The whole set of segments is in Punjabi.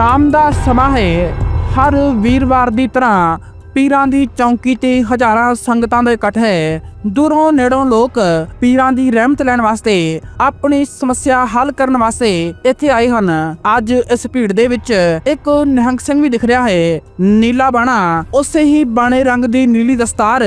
ਸ਼ਾਮ ਦਾ ਸਮਾਂ ਹੈ। ਹਰ ਵੀਰਵਾਰ ਦੀ ਤਰ੍ਹਾਂ ਪੀਰਾਂ ਦੀ ਚੌਂਕੀ ਤੇ ਹਜ਼ਾਰਾਂ ਸੰਗਤਾਂ ਦਾ ਇਕੱਠ ਹੈ। ਦੂਰੋਂ ਨੇੜੋਂ ਲੋਕ ਪੀਰਾਂ ਦੀ ਰਹਿਮਤ ਲੈਣ ਵਾਸਤੇ ਆਪਣੀ ਸਮੱਸਿਆ ਹੱਲ ਕਰਨ ਵਾਸਤੇ ਇੱਥੇ ਆਏ ਹਨ। ਅੱਜ ਇਸ ਭੀੜ ਦੇ ਵਿੱਚ ਇੱਕ ਨਿਹੰਗ ਸਿੰਘ ਵੀ ਦਿਖ ਰਿਹਾ ਹੈ। ਨੀਲਾ ਬਾਣਾ, ਉਸੇ ਹੀ ਬਾਣੇ ਰੰਗ ਦੀ ਨੀਲੀ ਦਸਤਾਰ,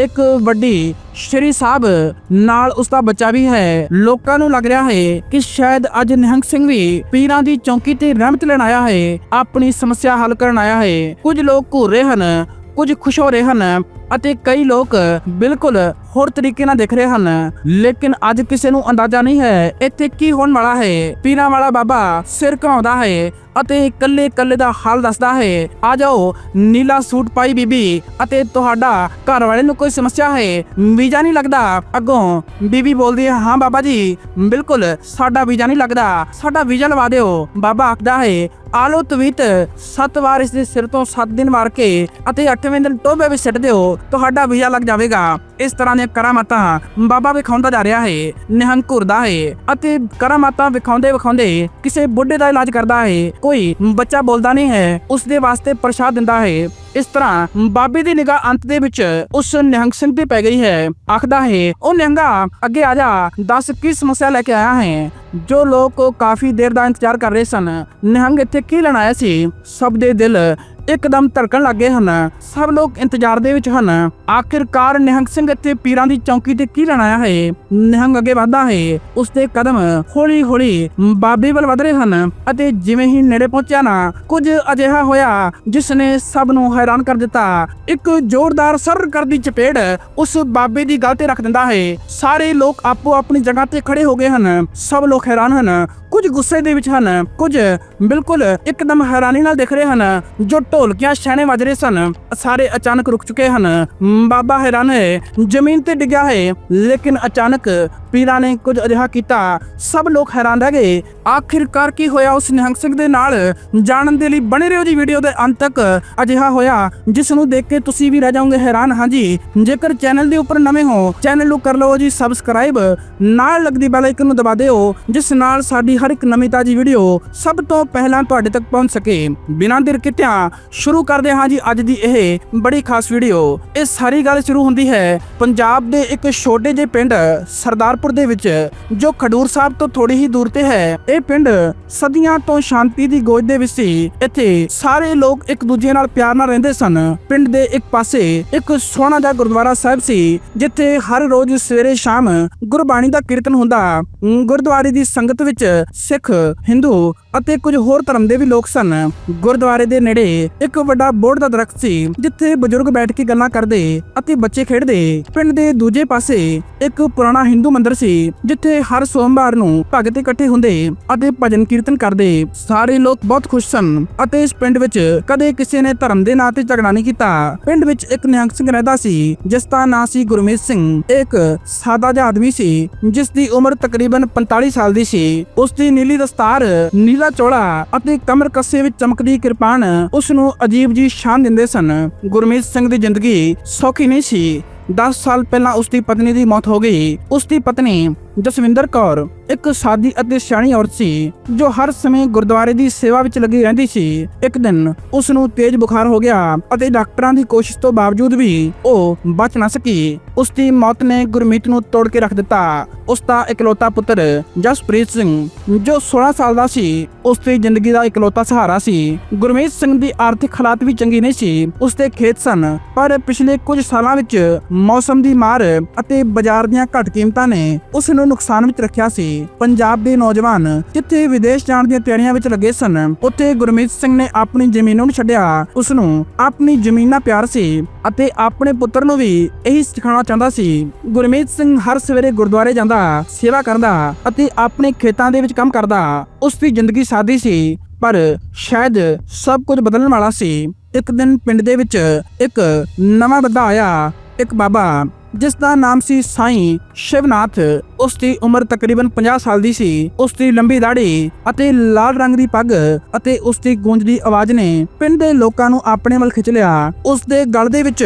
ਇੱਕ ਵੱਡੀ ਸ਼੍ਰੀ ਸਾਹਿਬ, ਨਾਲ ਉਸ ਦਾ ਬੱਚਾ ਵੀ ਹੈ। ਲੋਕਾਂ ਨੂੰ ਲੱਗ ਰਿਹਾ ਹੈ ਕਿ ਸ਼ਾਇਦ ਅੱਜ ਨਿਹੰਗ ਸਿੰਘ ਵੀ ਪੀਰਾਂ ਦੀ ਚੌਂਕੀ ਤੇ ਰਹਿਮਤ ਲੈਣ ਆਇਆ ਹੈ, ਆਪਣੀ ਸਮੱਸਿਆ ਹੱਲ ਕਰਨ ਆਇਆ ਹੈ। ਕੁਝ ਲੋਕ ਘੂਰ ਰਹੇ ਹਨ ਕੁਝ ਖੁਸ਼ ਹੋ ਰਹੇ ਹਨ ਅਤੇ ਕਈ ਲੋਕ ਬਿਲਕੁਲ ਹੋਰ ਤਰੀਕੇ ਨਾਲ ਦੇਖ ਰਹੇ ਹਨ। ਲੇਕਿਨ ਅੱਜ ਕਿਸੇ ਨੂੰ ਅੰਦਾਜ਼ਾ ਨਹੀਂ ਹੈ ਇੱਥੇ ਕੀ ਹੋਣ ਵਾਲਾ ਹੈ। ਪੀਰਾਂ ਵਾਲਾ ਬਾਬਾ ਸਿਰ ਘਾਉਂਦਾ ਹੈ ਅਤੇ ਕੱਲੇ ਕੱਲੇ ਦਾ ਹਾਲ ਦੱਸਦਾ ਹੈ। ਆ ਜਾਓ, ਨੀਲਾ ਸੂਟ ਪਾਈ ਬੀਬੀ ਅਤੇ ਤੁਹਾਡਾ ਘਰ ਵਾਲੇ ਨੂੰ ਕੋਈ ਸਮੱਸਿਆ ਹੈ? ਵੀਜ਼ਾ ਨਹੀਂ ਲੱਗਦਾ? ਅੱਗੋਂ ਬੀਬੀ ਬੋਲਦੀ ਹੈ, ਹਾਂ ਬਾਬਾ ਜੀ, ਬਿਲਕੁਲ, ਸਾਡਾ ਵੀਜ਼ਾ ਨਹੀਂ ਲੱਗਦਾ। ਸਾਡਾ ਵੀਜ਼ਾ ਲਵਾ ਦਿਓ। ਬਾਬਾ ਆਖਦਾ ਹੈ ਆਲੋ ਤਵੀਤ, ਸੱਤ ਵਾਰ ਇਸ ਦੇ ਸਿਰ ਤੋਂ 7 ਦਿਨ ਵਾਰ ਕੇ ਅਤੇ 8ਵੇਂ ਦਿਨ ਟੋਬੇ ਵਿੱਚ ਸਿੱਟ ਦਿਓ, ਤੁਹਾਡਾ ਵੀਜ਼ਾ ਲੱਗ ਜਾਵੇਗਾ। ਇਸ ਤਰ੍ਹਾਂ ਦੀਆਂ ਕਰਾਮਾਤਾਂ ਬਾਬਾ ਵਿਖਾਉਂਦਾ ਜਾ ਰਿਹਾ ਹੈ, ਨਿਹੰਗ ਘੁਰਦਾ ਹੈ ਅਤੇ ਕਰਾਮਾਤਾਂ ਵਿਖਾਉਂਦੇ ਵਿਖਾਉਂਦੇ ਕਿਸੇ ਬੁੱਢੇ ਦਾ ਇਲਾਜ ਕਰਦਾ ਹੈ। ਕੋਈ ਬੱਚਾ ਬੋਲਦਾ ਨਹੀਂ ਹੈ, ਉਸ ਦੇ ਵਾਸਤੇ ਪ੍ਰਸ਼ਾਦ ਦਿੰਦਾ ਹੈ। ਇਸ ਤਰ੍ਹਾਂ ਬਾਬੇ ਦੀ ਨਿਗਾਹ ਅੰਤ ਦੇ ਵਿੱਚ ਉਸ ਨਿਹੰਗ ਸਿੰਘ ਤੇ ਪੈ ਗਈ ਹੈ। ਆਖਦਾ ਹੈ ਉਹ ਨਿਹੰਗਾ, ਅੱਗੇ ਆ ਜਾ, ਦੱਸ ਕੀ ਸਮੱਸਿਆ ਲੈ ਕੇ ਆਇਆ ਹੈ? ਜੋ ਲੋਕ ਕਾਫੀ ਦੇਰ ਦਾ ਇੰਤਜ਼ਾਰ ਕਰ ਰਹੇ ਸਨ, ਨਿਹੰਗ ਇੱਥੇ ਕੀ ਲੈਣ ਆਇਆ ਸੀ? ਸਭ ਦੇ ਦਿਲ ਇੱਕਦਮ ਧੜਕਣ ਲੱਗੇ ਹਨ। ਸਭ ਲੋਕ ਇੰਤਜ਼ਾਰ ਦੇ ਵਿੱਚ ਹਨ। ਆਖਿਰਕਾਰ ਨਿਹੰਗ ਸਿੰਘ ਇੱਥੇ ਪੀਰਾਂ ਦੀ ਚੌਂਕੀ ਤੇ ਕੀ ਲੈਣ ਆਇਆ ਹੈ? ਨਿਹੰਗ ਅੱਗੇ ਵਧਦਾ ਹੈ। ਉਸ ਦੇ ਕਦਮ ਹੌਲੀ ਹੌਲੀ ਬਾਬੇ ਵੱਲ ਵਧ ਰਹੇ ਹਨ ਅਤੇ ਜਿਵੇਂ ਹੀ ਨੇੜੇ ਪਹੁੰਚਿਆ ਨਾ, ਕੁਝ ਅਜਿਹਾ ਹੋਇਆ ਜਿਸ ਨੇ ਸਭ ਨੂੰ ਹੈਰਾਨ ਕਰ ਦਿੱਤਾ। ਇੱਕ ਜ਼ੋਰਦਾਰ ਸਰ ਕਰਦੀ ਚਪੇੜ ਉਸ ਬਾਬੇ ਦੀ ਗੱਲ ਤੇ ਰੱਖ ਦਿੰਦਾ ਹੈ। ਸਾਰੇ ਲੋਕ ਆਪੋ ਆਪਣੀ ਜਗ੍ਹਾ ਤੇ ਖੜੇ ਹੋ ਗਏ ਹਨ। ਸਭ ਲੋਕ ਹੈਰਾਨ ਹਨ। ਕੁਝ ਗੁੱਸੇ ਦੇ ਵਿੱਚ ਹਨ, ਕੁਝ ਬਿਲਕੁਲ ਇੱਕਦਮ ਹੈਰਾਨੀ ਨਾਲ ਦੇਖ ਰਹੇ ਹਨ, ਜੋ ਢੋਲਕੀਆਂ ਛੈਣੇ ਵੱਜ ਰਹੇ ਸਨ। ਸਾਰੇ ਅਚਾਨਕ ਰੁਕ ਚੁੱਕੇ ਹਨ। ਬਾਬਾ ਹੈਰਾਨ ਹੈ ਜ਼ਮੀਨ ਤੇ ਡਿੱਗਿਆ ਹੈ ਲੇਕਿਨ ਅਚਾਨਕ ਪੀਰਾਂ ਨੇ ਕੁਝ ਅਜਿਹਾ ਕੀਤਾ। ਸਭ ਲੋਕ ਹੈਰਾਨ ਰਹਿ ਗਏ। ਆਖਿਰਕਾਰ ਕੀ ਹੋਇਆ ਉਸ ਨਿਹੰਗ ਸਿੰਘ ਦੇ ਨਾਲ? ਜਾਣਨ ਦੇ ਲਈ ਬਣੇ ਰਹੋ ਜੀ ਵੀਡੀਓ ਦੇ ਅੰਤ ਤੱਕ। ਅਜਿਹਾ ਹੋਇਆ, ਜਿਸ ਨੂੰ ਦੇਖ ਕੇ ਤੁਸੀਂ ਵੀ ਰਹਿ ਜਾਓਗੇ ਹੈਰਾਨ। ਹਾਂਜੀ ਜੇਕਰ ਚੈਨਲ ਦੇ ਉੱਪਰ ਨਵੇਂ ਹੋ, ਚੈਨਲ ਨੂੰ ਕਰ ਲਓ ਜੀ ਸਬਸਕ੍ਰਾਈਬ ਨਾਲ ਲੱਗਦੀ ਬੈਲ ਆਈਕਨ ਨੂੰ ਦਬਾ ਦਿਓ, ਜਿਸ ਨਾਲ ਸਾਡੀ ਹਰ ਇੱਕ ਨਵੀਂ ਤਾਜੀ ਵੀਡੀਓ ਸਭ ਤੋਂ ਪਹਿਲਾਂ ਤੁਹਾਡੇ ਤੱਕ ਪਹੁੰਚ ਸਕੇ। ਬਿਨਾਂ ਦੇਰ ਕਿਤਿਆਂ ਸ਼ੁਰੂ ਕਰਦੇ ਹਾਂ ਜੀ ਅੱਜ ਦੀ ਇਹ ਬੜੀ ਖਾਸ ਵੀਡੀਓ। ਇਹ ਸਾਰੀ ਗੱਲ ਸ਼ੁਰੂ ਹੁੰਦੀ ਹੈ ਪੰਜਾਬ ਦੇ ਇੱਕ ਛੋਟੇ ਜਿਹੇ ਪਿੰਡ ਸਰਦਾਰਪੁਰ ਦੇ ਵਿੱਚ, ਜੋ ਖਡੂਰ ਸਾਹਿਬ ਤੋਂ ਥੋੜੀ ਹੀ ਦੂਰ ਤੇ ਹੈ। ਇਹ ਪਿੰਡ ਸਦੀਆਂ ਤੋਂ ਸ਼ਾਂਤੀ ਦੀ ਗੋਜ ਦੇ ਵਿੱਚ ਸੀ। ਇੱਥੇ ਸਾਰੇ ਲੋਕ ਇੱਕ ਦੂਜੇ ਨਾਲ ਪਿਆਰ ਨਾਲ ਰਹਿੰਦੇ ਸਨ। ਪਿੰਡ ਦੇ ਇੱਕ ਪਾਸੇ ਇੱਕ ਸੋਹਣਾ ਜਿਹਾ ਗੁਰਦੁਆਰਾ ਸਾਹਿਬ ਸੀ, ਜਿੱਥੇ ਹਰ ਰੋਜ਼ ਸਵੇਰੇ ਸ਼ਾਮ ਗੁਰਬਾਣੀ ਦਾ ਕੀਰਤਨ ਹੁੰਦਾ। ਗੁਰਦੁਆਰੇ ਦੀ ਸੰਗਤ ਵਿੱਚ ਸਿੱਖ, ਹਿੰਦੂ ਅਤੇ ਕੁਝ ਹੋਰ ਧਰਮ ਦੇ ਵੀ ਲੋਕ ਸਨ। ਗੁਰਦੁਆਰੇ ਦੇ ਨੇੜੇ ਇੱਕ ਵੱਡਾ ਬੋਰਡ ਦਾ ਦਰਖਤ ਸੀ, ਜਿੱਥੇ ਬਜ਼ੁਰਗ ਬੈਠ ਕੇ ਗੱਲਾਂ ਕਰਦੇ ਅਤੇ ਬੱਚੇ ਖੇਡਦੇ। ਪਿੰਡ ਦੇ ਦੂਜੇ ਪਾਸੇ ਇੱਕ ਪੁਰਾਣਾ ਹਿੰਦੂ ਮੰਦਿਰ ਸੀ, ਜਿੱਥੇ ਹਰ ਸੋਮਵਾਰ ਨੂੰ ਭਗਤ ਇਕੱਠੇ ਹੁੰਦੇ ਅਤੇ ਭਜਨ ਕੀਰਤਨ ਕਰਦੇ। ਸਾਰੇ ਲੋਕ ਬਹੁਤ ਖੁਸ਼ ਸਨ ਅਤੇ ਇਸ ਪਿੰਡ ਵਿੱਚ ਕਦੇ ਕਿਸੇ ਨੇ ਧਰਮ ਦੇ ਨਾਂ ਤੇ ਝਗੜਾ ਨਹੀਂ ਕੀਤਾ। ਪਿੰਡ ਵਿੱਚ ਇੱਕ ਨਿਹੰਗ ਸਿੰਘ ਰਹਿੰਦਾ ਸੀ, ਜਿਸ ਦਾ ਨਾਂ ਸੀ ਗੁਰਮੀਤ ਸਿੰਘ। ਇੱਕ ਸਾਦਾ ਜਿਹਾ ਆਦਮੀ ਸੀ, ਜਿਸ ਦੀ ਉਮਰ ਤਕਰੀਬਨ 45 ਸਾਲ ਦੀ ਸੀ। ਉਸ ਦੀ ਨੀਲੀ ਦਸਤਾਰ ਨੀਲਾ ਚੋਲਾ ਅਤੇ ਕਮਰ ਕੱਸੇ ਵਿੱਚ ਚਮਕਦੀ ਕਿਰਪਾਨ ਉਸ ਨੂੰ ਅਜੀਬ ਜੀ ਸ਼ਾਨ ਦਿੰਦੇ ਸਨ। ਗੁਰਮੀਤ ਸਿੰਘ ਦੀ ਜ਼ਿੰਦਗੀ ਸੌਖੀ ਨਹੀਂ ਸੀ। 10 ਸਾਲ ਪਹਿਲਾਂ ਉਸ ਦੀ ਪਤਨੀ ਦੀ ਮੌਤ ਹੋ ਗਈ। ਉਸ ਦੀ ਪਤਨੀ ਜਸਵਿੰਦਰ ਕੌਰ ਇੱਕ ਸਾਦੀ ਅਤੇ ਸਿਆਣੀ ਔਰਤ ਸੀ, ਜੋ ਹਰ ਸਮੇਂ ਗੁਰਦੁਆਰੇ ਦੀ ਸੇਵਾ ਵਿੱਚ ਲੱਗੀ ਰਹਿੰਦੀ ਸੀ। ਇੱਕ ਦਿਨ ਉਸ ਨੂੰ ਤੇਜ਼ ਬੁਖਾਰ ਹੋ ਗਿਆ ਅਤੇ ਡਾਕਟਰਾਂ ਦੀ ਕੋਸ਼ਿਸ਼ ਤੋਂ ਬਾਵਜੂਦ ਵੀ ਉਹ ਬਚ ਨਾ ਸਕੀ। ਉਸ ਦੀ ਮੌਤ ਨੇ ਗੁਰਮੀਤ ਨੂੰ ਤੋੜ ਕੇ ਰੱਖ ਦਿੱਤਾ। ਉਸ ਦਾ ਇਕਲੌਤਾ ਪੁੱਤਰ ਜਸਪ੍ਰੀਤ ਸਿੰਘ, ਜੋ 16 ਸਾਲ ਦਾ ਸੀ ਉਸ ਦੀ ਜ਼ਿੰਦਗੀ ਦਾ ਇਕਲੌਤਾ ਸਹਾਰਾ ਸੀ। ਗੁਰਮੀਤ ਸਿੰਘ ਦੀ ਆਰਥਿਕ ਹਾਲਾਤ ਵੀ ਚੰਗੀ ਨਹੀਂ ਸੀ। ਉਸ ਦੇ ਖੇਤ ਸਨ, ਪਰ ਪਿਛਲੇ ਕੁਝ ਸਾਲਾਂ ਵਿੱਚ ਮੌਸਮ ਦੀ ਮਾਰ ਅਤੇ ਬਾਜ਼ਾਰ ਦੀਆਂ ਘੱਟ ਕੀਮਤਾਂ ਨੇ ਉਸ ਨੂੰ ਨੁਕਸਾਨ ਵਿੱਚ ਰੱਖਿਆ ਸੀ। ਪੰਜਾਬ ਦੇ ਨੌਜਵਾਨ ਜਿੱਥੇ ਵਿਦੇਸ਼ ਜਾਣ ਦੀਆਂ ਤਿਆਰੀਆਂ ਵਿੱਚ ਲੱਗੇ ਸਨ, ਉੱਥੇ ਗੁਰਮੀਤ ਸਿੰਘ ਨੇ ਆਪਣੀ ਜ਼ਮੀਨਾਂ ਨੂੰ ਛੱਡਿਆ। ਉਸ ਨੂੰ ਆਪਣੀ ਜ਼ਮੀਨ ਨਾਲ ਪਿਆਰ ਸੀ ਅਤੇ ਆਪਣੇ ਪੁੱਤਰ ਨੂੰ ਵੀ ਇਹੀ ਸਿਖਾਉਣਾ ਚਾਹੁੰਦਾ ਸੀ। ਗੁਰਮੀਤ ਸਿੰਘ ਹਰ ਸਵੇਰੇ ਗੁਰਦੁਆਰੇ ਜਾਂਦਾ, ਸੇਵਾ ਕਰਦਾ ਅਤੇ ਆਪਣੇ ਖੇਤਾਂ ਦੇ ਵਿੱਚ ਕੰਮ ਕਰਦਾ। ਉਸ ਦੀ ਜ਼ਿੰਦਗੀ ਸਾਦੀ ਸੀ, ਪਰ ਸ਼ਾਇਦ ਸਭ ਕੁਝ ਬਦਲਣ ਵਾਲਾ ਸੀ। ਇੱਕ ਦਿਨ ਪਿੰਡ ਦੇ ਵਿੱਚ ਇੱਕ ਨਵਾਂ ਬੰਦਾ ਆਇਆ ਇੱਕ ਬਾਬਾ ਜਿਸ ਦਾ ਨਾਮ ਸੀ ਸਾਈਂ ਸ਼ਿਵਨਾਥ। ਉਸ ਦੀ ਉਮਰ ਤਕਰੀਬਨ 50 ਸਾਲ ਦੀ ਸੀ। ਉਸ ਦੀ ਲੰਬੀ ਦਾੜੀ ਅਤੇ ਲਾਲ ਰੰਗ ਦੀ ਪੱਗ ਅਤੇ ਉਸ ਦੀ ਗੂੰਜਦੀ ਆਵਾਜ਼ ਨੇ ਪਿੰਡ ਦੇ ਲੋਕਾਂ ਨੂੰ ਆਪਣੇ ਵੱਲ ਖਿੱਚ ਲਿਆ। ਉਸ ਦੇ ਗਲ ਦੇ ਵਿੱਚ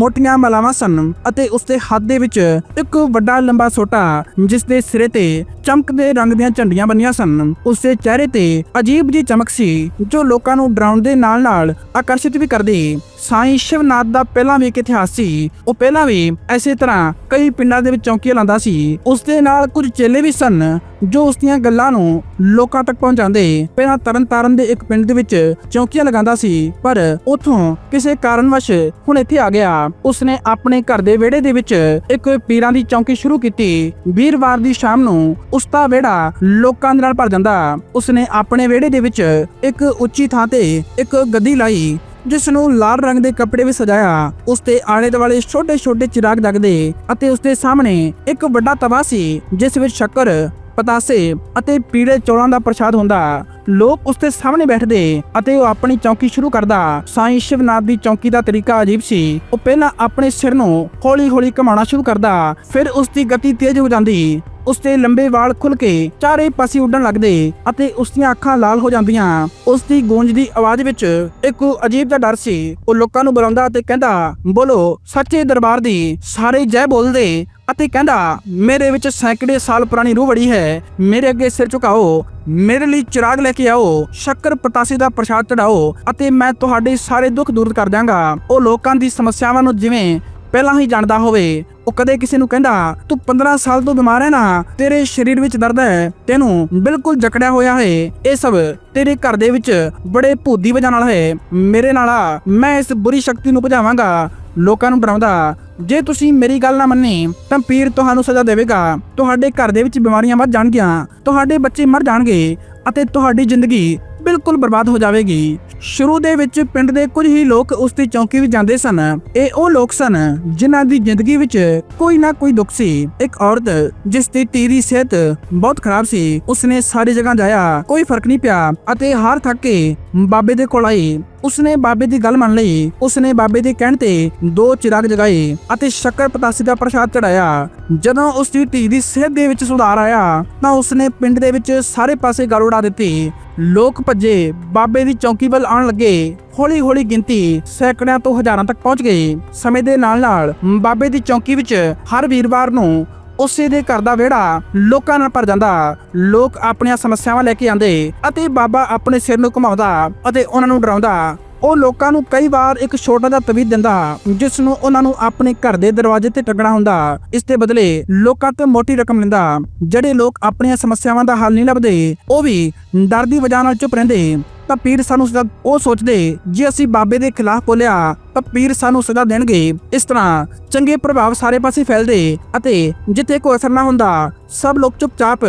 ਮੋਟੀਆਂ ਮਲਾਵਾਂ ਸਨ ਅਤੇ ਉਸ ਦੇ ਹੱਥ ਦੇ ਵਿੱਚ ਇੱਕ ਵੱਡਾ ਲੰਬਾ ਸੋਟਾ, ਜਿਸ ਦੇ ਸਿਰੇ ਤੇ ਚਮਕਦੇ ਰੰਗ ਦੀਆਂ ਝੰਡੀਆਂ ਬੰਨੀਆਂ ਸਨ। ਉਸ ਦੇ ਚਿਹਰੇ ਤੇ ਅਜੀਬ ਜੀ ਚਮਕ ਸੀ, ਜੋ ਲੋਕਾਂ ਨੂੰ ਡਰਾਉਣ ਦੇ ਨਾਲ-ਨਾਲ ਆਕਰਸ਼ਿਤ ਵੀ ਕਰਦੀ। ਸਾਈਂ ਸ਼ਿਵਨਾਥ ਦਾ ਪਹਿਲਾਂ ਵੀ ਇੱਕ ਇਤਿਹਾਸ ਸੀ, ਉਹ ਪਹਿਲਾਂ ਵੀ ਐਸੇ ਤਰ੍ਹਾਂ ਕਈ ਪਿੰਡਾਂ ਦੇ ਵਿੱਚ ਚੌਂਕੀਆਂ ਲਾਉਂਦਾ ਸੀ। ਉਸ ਦੇ ਨਾਲ ਕੁਝ ਚੇਲੇ ਵੀ ਸਨ, ਜੋ ਉਸ ਦੀਆਂ ਗੱਲਾਂ ਨੂੰ ਲੋਕਾਂ ਤੱਕ ਪਹੁੰਚਾਉਂਦੇ ਪਹਿਲਾਂ ਤਰਨਤਾਰਨ ਦੇ ਇੱਕ ਪਿੰਡ ਦੇ ਵਿੱਚ ਚੌਂਕੀਆਂ ਲਗਾਉਂਦਾ ਸੀ, ਪਰ ਉਥੋਂ ਕਿਸੇ ਕਾਰਨਵਸ਼ ਹੁਣ ਇੱਥੇ ਆ ਗਿਆ। ਉਸਨੇ ਆਪਣੇ ਘਰ ਦੇ ਵਿਹੜੇ ਦੇ ਵਿੱਚ ਇੱਕ ਪੀਰਾਂ ਦੀ ਚੌਂਕੀ ਸ਼ੁਰੂ ਕੀਤੀ। ਵੀਰਵਾਰ ਦੀ ਸ਼ਾਮ ਨੂੰ ਉਸ ਦਾ ਵਿਹੜਾ ਲੋਕਾਂ ਦੇ ਨਾਲ ਭਰ ਜਾਂਦਾ। ਉਸਨੇ ਆਪਣੇ ਵਿਹੜੇ ਦੇ ਵਿੱਚ ਇੱਕ ਉੱਚੀ ਥਾਂ ਤੇ ਇੱਕ ਗੱਦੀ ਲਾਈ। ਜਿਸ ਨੂੰ ਲਾਲ ਰੰਗ ਦੇ ਕੱਪੜੇ ਵਿੱਚ ਸਜਾਇਆ, ਉਸ ਤੇ ਆਲੇ ਦੁਆਲੇ ਛੋਟੇ-ਛੋਟੇ ਚਿਰਾਗ ਜਗਦੇ ਅਤੇ ਉਸ ਦੇ ਸਾਹਮਣੇ ਇੱਕ ਵੱਡਾ ਤਵਾ ਸੀ, ਜਿਸ ਵਿੱਚ ਸ਼ੱਕਰ, ਪਤਾਸੇ ਅਤੇ ਪੀਲੇ ਚੌਲਾਂ ਦਾ ਪ੍ਰਸ਼ਾਦ ਹੁੰਦਾ। ਲੋਕ ਉਸ ਦੇ ਸਾਹਮਣੇ ਬੈਠਦੇ ਅਤੇ ਉਹ ਆਪਣੀ ਚੌਂਕੀ ਸ਼ੁਰੂ ਕਰਦਾ। ਸਾਈਂ ਸ਼ਿਵਨਾਥ ਦੀ ਚੌਂਕੀ ਦਾ ਤਰੀਕਾ ਅਜੀਬ ਸੀ। ਉਹ ਪਹਿਲਾਂ ਆਪਣੇ ਸਿਰ ਨੂੰ ਹੌਲੀ-ਹੌਲੀ ਘਮਾਉਣਾ ਸ਼ੁਰੂ ਕਰਦਾ, ਫਿਰ ਉਸ ਦੀ ਗਤੀ ਤੇਜ਼ ਹੋ ਜਾਂਦੀ। ਉਸ ਦੇ ਲੰਬੇ ਵਾਲ ਖੁੱਲ ਕੇ ਚਾਰੇ ਪਾਸੇ ਉੱਡਣ ਲੱਗਦੇ ਅਤੇ ਉਸ ਦੀਆਂ ਅੱਖਾਂ ਲਾਲ ਹੋ ਜਾਂਦੀਆਂ। ਉਸ ਦੀ ਗੂੰਜਦੀ ਆਵਾਜ਼ ਵਿੱਚ ਇੱਕ ਅਜੀਬ ਜਿਹਾ ਡਰ ਸੀ। ਉਹ ਲੋਕਾਂ ਨੂੰ ਬੁਲਾਉਂਦਾ ਅਤੇ ਕਹਿੰਦਾ, ਬੋਲੋ, ਸੱਚੇ ਦਰਬਾਰ ਦੀ ਸਾਰੇ ਜੈ ਬੋਲਦੇ ਅਤੇ ਕਹਿੰਦਾ, ਮੇਰੇ ਵਿੱਚ ਸੈਂਕੜੇ ਸਾਲ ਪੁਰਾਣੀ ਰੂਹ ਵੜੀ ਹੈ। ਮੇਰੇ ਅੱਗੇ ਸਿਰ ਝੁਕਾਓ ਮੇਰੇ ਲਈ ਚਿਰਾਗ ਲੈ ਕੇ ਆਓ, ਸ਼ੱਕਰ ਪਤਾਸੇ ਦਾ ਪ੍ਰਸ਼ਾਦ ਚੜਾਓ ਅਤੇ ਮੈਂ ਤੁਹਾਡੇ ਸਾਰੇ ਦੁੱਖ ਦੂਰ ਕਰ ਦਿਆਂਗਾ। ਉਹ ਲੋਕਾਂ ਦੀ ਸਮੱਸਿਆਵਾਂ ਨੂੰ ਜਿਵੇਂ ਪਹਿਲਾਂ ਹੀ ਜਾਣਦਾ ਹੋਵੇ, ਉਹ ਕਦੇ ਕਿਸੇ ਨੂੰ ਕਹਿੰਦਾ, ਤੂੰ 15 ਸਾਲ ਤੋਂ ਬਿਮਾਰ ਹੈ ਨਾ, ਤੇਰੇ ਸਰੀਰ ਵਿੱਚ ਦਰਦ ਹੈ, ਤੈਨੂੰ ਬਿਲਕੁਲ ਜਕੜਿਆ ਹੋਇਆ ਹੈ। ਇਹ ਸਭ ਤੇਰੇ ਘਰ ਦੇ ਵਿੱਚ ਬੜੇ ਭੂਦੀ ਵਜ੍ਹਾ ਨਾਲ ਹੈ। ਮੇਰੇ ਨਾਲ ਮੈਂ ਇਸ ਬੁਰੀ ਸ਼ਕਤੀ ਨੂੰ ਭਜਾਵਾਂਗਾ। ਲੋਕਾਂ ਨੂੰ ਡਰਾਉਂਦਾ। ਜੇ ਤੁਸੀਂ ਮੇਰੀ ਗੱਲ ਨਾ ਮੰਨੀ, ਤਾਂ ਪੀਰ ਤੁਹਾਨੂੰ ਸਜ਼ਾ ਦੇਵੇਗਾ। ਤੁਹਾਡੇ ਘਰ ਦੇ ਵਿੱਚ ਬਿਮਾਰੀਆਂ ਵੱਧ ਜਾਣਗੀਆਂ। ਤੁਹਾਡੇ ਬੱਚੇ ਮਰ ਜਾਣਗੇ ਅਤੇ ਤੁਹਾਡੀ ਜ਼ਿੰਦਗੀ ਬਿਲਕੁਲ ਬਰਬਾਦ ਹੋ ਜਾਵੇਗੀ। ਸ਼ੁਰੂ ਦੇ ਵਿੱਚ ਪਿੰਡ ਦੇ ਕੁਝ ਹੀ ਲੋਕ ਉਸ ਦੀ ਚੌਂਕੀ ਵਿੱਚ ਜਾਂਦੇ ਸਨ। ਇਹ ਉਹ ਲੋਕ ਸਨ ਜਿਨ੍ਹਾਂ ਦੀ ਜ਼ਿੰਦਗੀ ਵਿੱਚ ਕੋਈ ਨਾ ਕੋਈ ਦੁੱਖ ਸੀ। ਇੱਕ ਔਰਤ ਜਿਸ ਦੀ ਧੀ ਦੀ ਸਿਹਤ ਬਹੁਤ ਖਰਾਬ ਸੀ, ਉਸਨੇ ਸਾਰੀ ਜਗ੍ਹਾ ਜਾਇਆ। ਕੋਈ ਫ਼ਰਕ ਨਹੀਂ ਪਿਆ ਅਤੇ ਹਾਰ ਥੱਕ ਕੇ ਬਾਬੇ ਦੇ ਕੋਲ ਆਈ। ਉਸਨੇ ਬਾਬੇ ਦੀ ਗੱਲ ਮੰਨ ਲਈ। ਉਸਨੇ ਬਾਬੇ ਦੇ ਕਹਿਣ ਤੇ ਦੋ ਚਿਰਾਗ ਜਗਾਏ ਅਤੇ ਸ਼ੱਕਰ ਪਤਾਸੀ ਦਾ ਪ੍ਰਸ਼ਾਦ ਚੜਾਇਆ ਜਦੋਂ ਉਸ ਦੀ ਧੀ ਦੀ ਸਿਹਤ ਦੇ ਵਿੱਚ ਸੁਧਾਰ ਆਇਆ, ਤਾਂ ਉਸਨੇ ਪਿੰਡ ਦੇ ਵਿੱਚ ਸਾਰੇ ਪਾਸੇ ਗੱਲ ਉਡਾ ਦਿੱਤੀ। ਲੋਕ ਭੱਜੇ, ਬਾਬੇ ਦੀ ਚੌਂਕੀ ਵੱਲ ਆਉਣ ਲੱਗੇ। ਹੌਲੀ ਹੌਲੀ ਗਿਣਤੀ ਸੈਂਕੜਿਆਂ ਤੋਂ ਹਜ਼ਾਰਾਂ ਤੱਕ ਪਹੁੰਚ ਗਈ। ਸਮੇਂ ਦੇ ਨਾਲ ਨਾਲ ਬਾਬੇ ਦੀ ਚੌਂਕੀ ਵਿੱਚ ਹਰ ਵੀਰਵਾਰ ਨੂੰ ਉਸੇ ਦੇ ਘਰ ਦਾ ਵਿਹੜਾ ਲੋਕਾਂ ਨਾਲ ਭਰ ਜਾਂਦਾ। ਲੋਕ ਆਪਣੀਆਂ ਸਮੱਸਿਆਵਾਂ ਲੈ ਕੇ ਆਉਂਦੇ ਅਤੇ ਬਾਬਾ ਆਪਣੇ ਸਿਰ ਨੂੰ ਘੁਮਾਉਂਦਾ ਅਤੇ ਉਹਨਾਂ ਨੂੰ ਡਰਾਉਂਦਾ। ਉਹ ਲੋਕਾਂ ਨੂੰ ਕਈ ਵਾਰ ਇੱਕ ਛੋਟਾ ਜਿਹਾ ਤਵੀਤ ਦਿੰਦਾ ਜਿਸ ਨੂੰ ਉਹਨਾਂ ਨੂੰ ਆਪਣੇ ਘਰ ਦੇ ਦਰਵਾਜ਼ੇ ਤੇ ਟੰਗਣਾ ਹੁੰਦਾ। ਇਸ ਦੇ ਬਦਲੇ ਲੋਕਾਂ ਤੋਂ ਮੋਟੀ ਰਕਮ ਲੈਂਦਾ, ਜਿਹੜੇ ਲੋਕ ਆਪਣੀਆਂ ਸਮੱਸਿਆਵਾਂ ਦਾ ਹੱਲ ਨਹੀਂ ਲੱਭਦੇ, ਉਹ ਵੀ ਡਰ ਦੀ ਵਜ੍ਹਾ ਨਾਲ ਚੁੱਪ ਰਹਿੰਦੇ। ਤਾਂ ਪੀਰ ਸਾਨੂੰ ਸਦਾ ਉਹ ਸੋਚਦੇ, ਜੇ ਅਸੀਂ ਬਾਬੇ ਦੇ ਖਿਲਾਫ ਬੋਲਿਆ, ਤਾਂ ਪੀਰ ਸਾਨੂੰ ਸਦਾ ਦੇਣਗੇ। ਇਸ ਤਰ੍ਹਾਂ ਚੰਗੇ ਪ੍ਰਭਾਵ ਸਾਰੇ ਪਾਸੇ ਫੈਲਦੇ ਅਤੇ ਜਿੱਥੇ ਕੋਈ ਅਸਰ ਨਾ ਹੁੰਦਾ, ਸਭ ਲੋਕ ਚੁੱਪਚਾਪ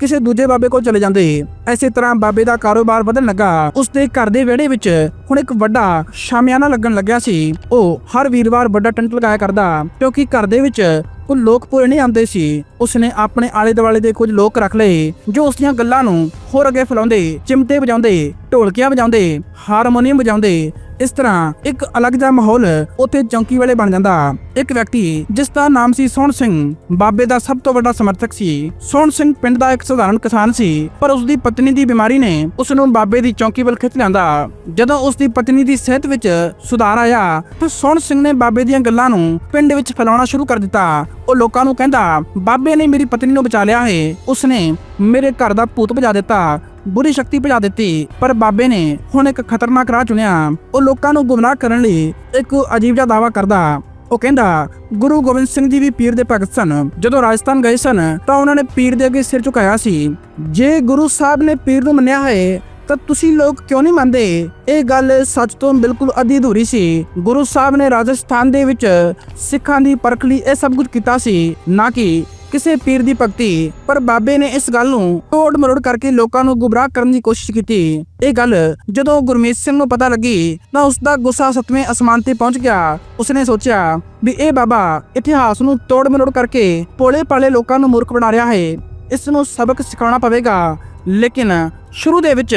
ਕਿਸੇ ਦੂਜੇ ਬਾਬੇ ਕੋਲ ਚਲੇ ਜਾਂਦੇ। ਐਸੇ ਤਰ੍ਹਾਂ ਬਾਬੇ ਦਾ ਕਾਰੋਬਾਰ ਵਧਣ ਲੱਗਾ। ਉਸ ਦੇ ਘਰ ਦੇ ਵਿਹੜੇ ਵਿੱਚ ਹੁਣ ਇੱਕ ਵੱਡਾ ਸ਼ਾਮਿਆਨਾ ਲੱਗਣ ਲੱਗਿਆ ਸੀ। ਉਹ ਹਰ ਵੀਰਵਾਰ ਵੱਡਾ ਟੈਂਟ ਲਗਾਇਆ ਕਰਦਾ, ਕਿਉਂਕਿ ਘਰ ਦੇ ਵਿੱਚ ਉਹ ਲੋਕ ਪੂਰੇ ਨਹੀਂ ਆਉਂਦੇ ਸੀ। ਉਸਨੇ ਆਪਣੇ ਆਲੇ ਦੁਆਲੇ ਦੇ ਕੁਝ ਲੋਕ ਰੱਖ ਲਏ, ਜੋ ਉਸ ਦੀਆਂ ਗੱਲਾਂ ਨੂੰ ਹੋਰ ਅੱਗੇ ਫੈਲਾਉਂਦੇ ਚਿਮਟੇ ਵਜਾਉਂਦੇ ਢੋਲਕੀਆਂ ਵਜਾਉਂਦੇ, ਹਾਰਮੋਨੀਅਮ ਵਜਾਉਂਦੇ ਇਸ ਤਰ੍ਹਾਂ ਇੱਕ ਅਲੱਗ ਜਿਹਾ ਮਾਹੌਲ ਉੱਥੇ ਚੌਂਕੀ ਵਾਲੇ ਬਣ ਜਾਂਦਾ। ਇੱਕ ਵਿਅਕਤੀ ਜਿਸ ਦਾ ਨਾਮ ਸੀ ਸੋਹਣ ਸਿੰਘ, ਬਾਬੇ ਦਾ ਸਭ ਤੋਂ ਵੱਡਾ ਸਮਰਥਕ ਸੀ। ਸੋਹਣ ਸਿੰਘ ਪਿੰਡ ਦਾ ਇੱਕ ਸਧਾਰਨ ਕਿਸਾਨ ਸੀ, ਪਰ ਉਸ ਦੀ ਪਤਨੀ ਦੀ ਬਿਮਾਰੀ ਨੇ ਉਸ ਨੂੰ ਬਾਬੇ ਦੀ ਚੌਂਕੀ ਵੱਲ ਖਿੱਚ ਲਿਆਂਦਾ। ਜਦੋਂ ਉਸ ਦੀ ਪਤਨੀ ਦੀ ਸਿਹਤ ਵਿੱਚ ਸੁਧਾਰ ਆਇਆ, ਤਾਂ ਸੋਹਣ ਸਿੰਘ ਨੇ ਬਾਬੇ ਦੀਆਂ ਗੱਲਾਂ ਨੂੰ ਪਿੰਡ ਵਿੱਚ ਫੈਲਾਉਣਾ ਸ਼ੁਰੂ ਕਰ ਦਿੱਤਾ। ਉਹ ਲੋਕਾਂ ਨੂੰ ਕਹਿੰਦਾ, ਬਾਬੇ ਨੇ ਮੇਰੀ ਪਤਨੀ ਨੂੰ ਬਚਾ ਲਿਆ ਹੈ ਉਸਨੇ ਮੇਰੇ ਘਰ ਦਾ ਭੂਤ ਭਜਾ ਦਿੱਤਾ। ਬੁਰੀ ਸ਼ਕਤੀ ਭਜਾ ਦਿੱਤੀ, ਪਰ ਬਾਬੇ ਨੇ ਹੁਣ ਇੱਕ ਖਤਰਨਾਕ ਰਾਹ ਚੁਣਿਆ। ਉਹ ਲੋਕਾਂ ਨੂੰ ਗੁੰਮਰਾਹ ਕਰਨ ਲਈ ਇੱਕ ਅਜੀਬ ਜਿਹਾ ਦਾਵਾ ਕਰਦਾ। ਉਹ ਕਹਿੰਦਾ, ਗੁਰੂ ਗੋਬਿੰਦ ਸਿੰਘ ਜੀ ਵੀ ਪੀਰ ਦੇ ਭਗਤ ਸਨ। ਜਦੋਂ ਰਾਜਸਥਾਨ ਗਏ ਸਨ, ਤਾਂ ਉਹਨਾਂ ਨੇ ਪੀਰ ਦੇ ਅੱਗੇ ਸਿਰ ਝੁਕਾਇਆ ਸੀ। ਜੇ ਗੁਰੂ ਸਾਹਿਬ ਨੇ ਪੀਰ ਨੂੰ ਮੰਨਿਆ ਹੈ, ਤਾਂ ਤੁਸੀਂ ਲੋਕ ਕਿਉਂ ਨਹੀਂ ਮੰਨਦੇ? ਇਹ ਗੱਲ ਸੱਚ ਤੋਂ ਬਿਲਕੁਲ ਅੱਧੀ ਅਧੂਰੀ ਸੀ। ਗੁਰੂ ਸਾਹਿਬ ਨੇ ਰਾਜਸਥਾਨ ਦੇ ਵਿੱਚ ਸਿੱਖਾਂ ਦੀ ਪਰਖ ਲਈ ਇਹ ਸਭ ਕੁਝ ਕੀਤਾ ਸੀ। ਨਾ ਕਿ ਕਿਸੇ ਪੀਰ ਦੀ ਭਗਤੀ, ਪਰ ਬਾਬੇ ਨੇ ਇਸ ਗੱਲ ਨੂੰ ਤੋੜ ਮਰੋੜ ਕਰਕੇ ਲੋਕਾਂ ਨੂੰ ਗੁੰਮਰਾਹ ਕਰਨ ਦੀ ਕੋਸ਼ਿਸ਼ ਕੀਤੀ। ਇਹ ਗੱਲ ਜਦੋਂ ਗੁਰਮੀਤ ਸਿੰਘ ਨੂੰ ਪਤਾ ਲੱਗੀ, ਤਾਂ ਉਸ ਦਾ ਗੁੱਸਾ ਸਤਵੇਂ ਅਸਮਾਨ ਤੇ ਪਹੁੰਚ ਗਿਆ। ਉਸਨੇ ਸੋਚਿਆ ਵੀ ਇਹ ਬਾਬਾ ਇਤਿਹਾਸ ਨੂੰ ਤੋੜ ਮਰੋੜ ਕਰਕੇ ਪੋਲੇ ਪਾਲੇ ਲੋਕਾਂ ਨੂੰ ਮੂਰਖ ਬਣਾ ਰਿਹਾ ਹੈ। ਇਸ ਨੂੰ ਸਬਕ ਸਿਖਾਉਣਾ ਪਵੇਗਾ। ਲੇਕਿਨ ਸ਼ੁਰੂ ਦੇ ਵਿੱਚ